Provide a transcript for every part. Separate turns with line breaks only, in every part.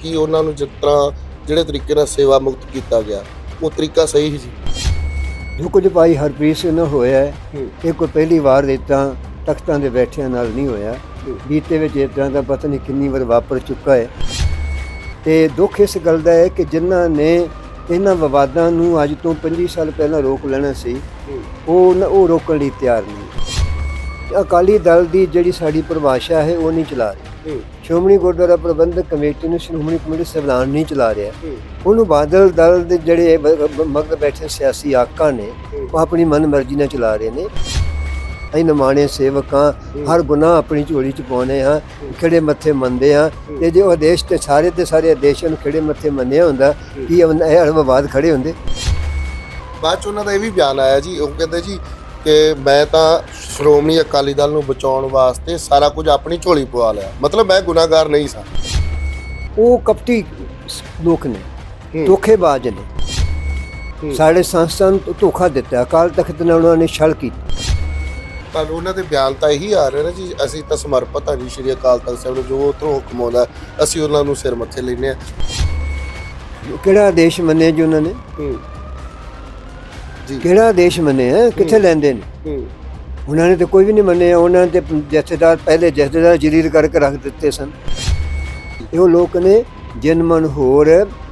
ਕੀ ਉਹਨਾਂ ਨੂੰ ਜਿਸ ਤਰ੍ਹਾਂ ਜਿਹੜੇ ਤਰੀਕੇ ਨਾਲ ਸੇਵਾ ਮੁਕਤ ਕੀਤਾ ਗਿਆ ਉਹ ਤਰੀਕਾ ਸਹੀ ਸੀ।
ਜੋ ਕੁਝ ਭਾਈ ਹਰਪ੍ਰੀਤ ਸਿੰਘ ਨਾਲ ਹੋਇਆ। ਇਹ ਕੋਈ ਪਹਿਲੀ ਵਾਰ ਇਦਾਂ ਤਖਤਾਂ ਦੇ ਬੈਠਿਆਂ ਨਾਲ ਨਹੀਂ ਹੋਇਆ। ਬੀਤੇ ਵਿੱਚ ਇਸ ਤਰ੍ਹਾਂ ਦਾ ਪਤਾ ਨਹੀਂ ਕਿੰਨੀ ਵਾਰ ਵਾਪਰ ਚੁੱਕਾ ਹੈ। ਤੇ ਦੁੱਖ ਇਸ ਗੱਲ ਦਾ ਹੈ ਕਿ ਜਿਨ੍ਹਾਂ ਨੇ ਇਹਨਾਂ ਵਿਵਾਦਾਂ ਨੂੰ ਅੱਜ ਤੋਂ 25 ਸਾਲ ਪਹਿਲਾਂ ਰੋਕ ਲੈਣਾ ਸੀ ਉਹ ਨ- ਉਹ ਰੋਕਣ ਲਈ ਤਿਆਰ ਨਹੀਂ। ਅਕਾਲੀ ਦਲ ਦੀ ਜਿਹੜੀ ਸਾਡੀ ਪਰਿਭਾਸ਼ਾ ਹੈ ਉਹ ਨਹੀਂ ਚਲਾ ਰਹੀ। ਸ਼੍ਰੋਮਣੀ ਗੁਰਦੁਆਰਾ ਪ੍ਰਬੰਧਕ ਕਮੇਟੀ ਨੂੰ ਸ਼੍ਰੋਮਣੀ ਕਮੇਟੀ ਸੰਵਿਧਾਨ ਨਹੀਂ ਚਲਾ ਰਿਹਾ। ਉਹਨੂੰ ਬਾਦਲ ਦਲ ਦੇ ਜਿਹੜੇ ਮਗਰ ਬੈਠੇ ਸਿਆਸੀ ਆਕਾਂ ਨੇ ਉਹ ਆਪਣੀ ਮਨਮਰਜ਼ੀ ਨਾਲ ਚਲਾ ਰਹੇ ਨੇ। ਅਸੀਂ ਨਮਾਣੇ ਸੇਵਕਾਂ ਹਰ ਗੁਨਾਹ ਆਪਣੀ ਝੋਲੀ ਚ ਪਾਉਨੇ ਹਾਂ ਖਿਹੜੇ ਮੱਥੇ ਮੰਨਦੇ ਹਾਂ। ਤੇ ਜੇ ਉਹ ਆਦੇਸ਼ ਤੇ ਸਾਰੇ ਤੇ ਸਾਰੇ ਆਦੇਸ਼ਾਂ ਨੂੰ ਖਿਹੜੇ ਮੱਥੇ ਮੰਨਿਆ ਹੁੰਦਾ ਕੀ ਇਹ ਇਹ ਵਿਵਾਦ ਖੜੇ ਹੁੰਦੇ?
ਬਾਅਦ ਚ ਉਹਨਾਂ ਦਾ ਇਹ ਵੀ ਬਿਆਨ ਆਇਆ ਜੀ ਉਹ ਕਹਿੰਦੇ ਜੀ ਕਿ ਮੈਂ ਤਾਂ ਸ਼੍ਰੋਮਣੀ ਅਕਾਲੀ ਦਲ ਨੂੰ ਬਚਾਉਣ ਵਾਸਤੇ ਸਾਰਾ ਕੁਝ ਆਪਣੀ ਝੋਲੀ ਪਵਾ ਲਿਆ। ਮਤਲਬ ਮੈਂ ਗੁਨਾਹਗਾਰ ਨਹੀਂ ਸਾਂ।
ਉਹ ਕਪਟੀ ਲੋਕ ਨੇ। ਧੋਖੇਬਾਜ਼ ਨੇ। ਸਾਡੇ ਸੰਸਥਾ ਨੂੰ ਧੋਖਾ ਦਿੱਤਾ ਅਕਾਲ ਤਖਤ ਨਾਲ ਉਹਨਾਂ ਨੇ ਛਲ ਕੀਤੀ।
ਪਰ ਉਹਨਾਂ ਦੇ ਬਿਆਨ ਤਾਂ ਇਹੀ ਆ ਰਹੇ ਨੇ ਜੀ ਅਸੀਂ ਤਾਂ ਸਮਰਪਿਤ ਹਾਂ ਜੀ ਸ਼੍ਰੀ ਅਕਾਲ ਤਖਤ ਸਾਹਿਬ ਨੂੰ ਜੋ ਉੱਥੋਂ ਹੁਕਮ ਆਉਂਦਾ ਅਸੀਂ ਉਹਨਾਂ ਨੂੰ ਸਿਰ ਮੱਥੇ ਲੈਨੇ ਆ
ਕਿਹੜਾ ਆਦੇਸ਼ ਮੰਨਿਆ ਜੀ ਉਹਨਾਂ ਨੇ?
ਜੀ।
ਕਿਹੜਾ ਆਦੇਸ਼ ਮੰਨਿਆ? ਕਿੱਥੇ ਲੈਂਦੇ ਨੇ? ਉਹਨਾਂ ਨੇ ਤੇ ਕੋਈ ਵੀ ਨਹੀਂ ਮੰਨਿਆ ਉਹਨਾਂ ਤੇ ਜਥੇਦਾਰ ਪਹਿਲੇ ਜਥੇਦਾਰ ਜਰੀਰ ਕਰਕੇ ਰੱਖ ਦਿੱਤੇ ਸਨ। ਇਹ ਲੋਕ ਨੇ ਜਨ ਮਨ ਹੋਰ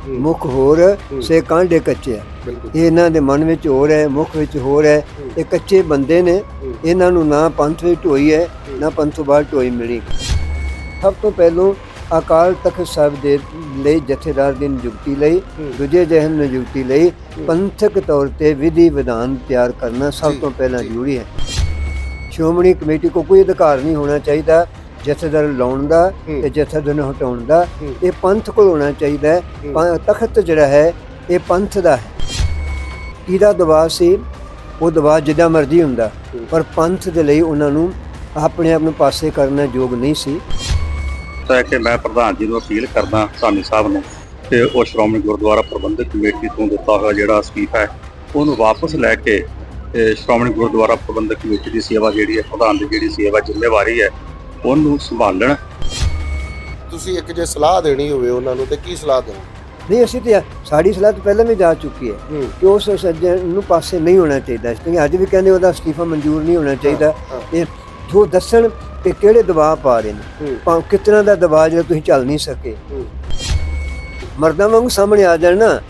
ਮੁਖ ਹੋਰ ਸੇ ਕਾਂਡੇ ਕੱਚੇ ਇਹ ਇਹਨਾਂ ਦੇ ਮਨ ਵਿੱਚ ਹੋਰ ਹੈ ਮੁਖ ਵਿੱਚ ਹੋਰ ਹੈ। ਇਹ ਕੱਚੇ ਬੰਦੇ ਨੇ ਇਹਨਾਂ ਨੂੰ ਨਾ ਪੰਥ ਵਿੱਚ ਢੋਈ ਹੈ ਨਾ ਪੰਥ ਬਾਹਰ ਢੋਈ ਮਿਲੀ। ਸਭ ਤੋਂ ਪਹਿਲੋਂ ਅਕਾਲ ਤਖਤ ਸਾਹਿਬ ਦੇ ਲਈ ਜਥੇਦਾਰ ਦੀ ਨਿਯੁਕਤੀ ਲਈ ਦੂਜੇ ਜਹਨ ਨਿਯੁਕਤੀ ਲਈ ਪੰਥਕ ਤੌਰ ਤੇ ਵਿਧੀ ਵਿਧਾਨ ਤਿਆਰ ਕਰਨਾ ਸਭ ਤੋਂ ਪਹਿਲਾਂ। ਜ਼ਰੂਰੀ ਹੈ। ਸ਼੍ਰੋਮਣੀ ਕਮੇਟੀ ਕੋ ਕੋਈ ਅਧਿਕਾਰ ਨਹੀਂ ਹੋਣਾ ਚਾਹੀਦਾ ਜਥੇਦਾਰ ਲਾਉਣ ਦਾ। ਤੇ ਜਥੇਦਾਰ ਨੂੰ ਹਟਾਉਣ ਦਾ। ਇਹ ਪੰਥ ਕੋਲ ਹੋਣਾ ਚਾਹੀਦਾ ਹੈ। ਤਖਤ ਜਿਹੜਾ ਹੈ ਇਹ ਪੰਥ ਦਾ ਹੈ। ਕਿਹਦਾ ਦਬਾਅ ਸੀ? ਉਹ ਦਬਾਅ ਜਿੱਦਾਂ ਮਰਜ਼ੀ ਹੁੰਦਾ। ਪਰ ਪੰਥ ਦੇ ਲਈ ਉਹਨਾਂ ਨੂੰ ਆਪਣੇ ਆਪ ਨੂੰ ਪਾਸੇ ਕਰਨਾ ਯੋਗ ਨਹੀਂ ਸੀ।
ਹੈ ਕਿ ਮੈਂ ਪ੍ਰਧਾਨ ਜੀ ਨੂੰ ਅਪੀਲ ਕਰਦਾ ਧਾਨੀ ਸਾਹਿਬ ਨੂੰ ਕਿ ਉਹ ਸ਼੍ਰੋਮਣੀ ਗੁਰਦੁਆਰਾ ਪ੍ਰਬੰਧਕ ਕਮੇਟੀ ਤੋਂ ਦਿੱਤਾ ਹੋਇਆ ਜਿਹੜਾ ਅਸਤੀਫਾ ਹੈ ਉਹਨੂੰ ਵਾਪਸ ਲੈ ਕੇ ਤੇ ਸ਼੍ਰੋਮਣੀ ਗੁਰਦੁਆਰਾ ਪ੍ਰਬੰਧਕ ਕਮੇਟੀ ਦੀ ਸੇਵਾ ਜਿਹੜੀ ਹੈ ਪ੍ਰਧਾਨ ਦੀ ਜਿਹੜੀ ਸੇਵਾ ਜ਼ਿੰਮੇਵਾਰੀ ਹੈ ਉਹਨੂੰ ਸੰਭਾਲਣ।
ਤੁਸੀਂ ਇੱਕ ਜੇ ਸਲਾਹ ਦੇਣੀ ਹੋਵੇ ਉਹਨਾਂ ਨੂੰ ਤੇ ਕੀ ਸਲਾਹ ਦੇਣੀ?
ਨਹੀਂ ਅਸੀਂ ਤੇ ਸਾਡੀ ਸਲਾਹ ਤਾਂ ਪਹਿਲਾਂ ਵੀ ਜਾ ਚੁੱਕੀ ਹੈ ਕਿ ਉਸ ਸੱਜਣ ਨੂੰ ਪਾਸੇ ਨਹੀਂ ਹੋਣਾ ਚਾਹੀਦਾ। ਕਿਉਂਕਿ ਅੱਜ ਵੀ ਕਹਿੰਦੇ ਉਹਦਾ ਅਸਤੀਫਾ ਮਨਜ਼ੂਰ ਨਹੀਂ ਹੋਣਾ ਚਾਹੀਦਾ। ਇਹ ਜੋ ਦੱਸਣ ਕਿ ਕਿਹੜੇ ਦਬਾਅ ਪਾ ਰਹੇ ਨੇ ਕਿਤਨਾ ਦਾ ਦਬਾਅ ਜਿਹੜਾ ਤੁਸੀਂ ਚੱਲ ਨਹੀਂ ਸਕੇ। ਮਰਦਾਂ ਵਾਂਗੂ ਸਾਹਮਣੇ ਆ ਜਾਣ ਨਾ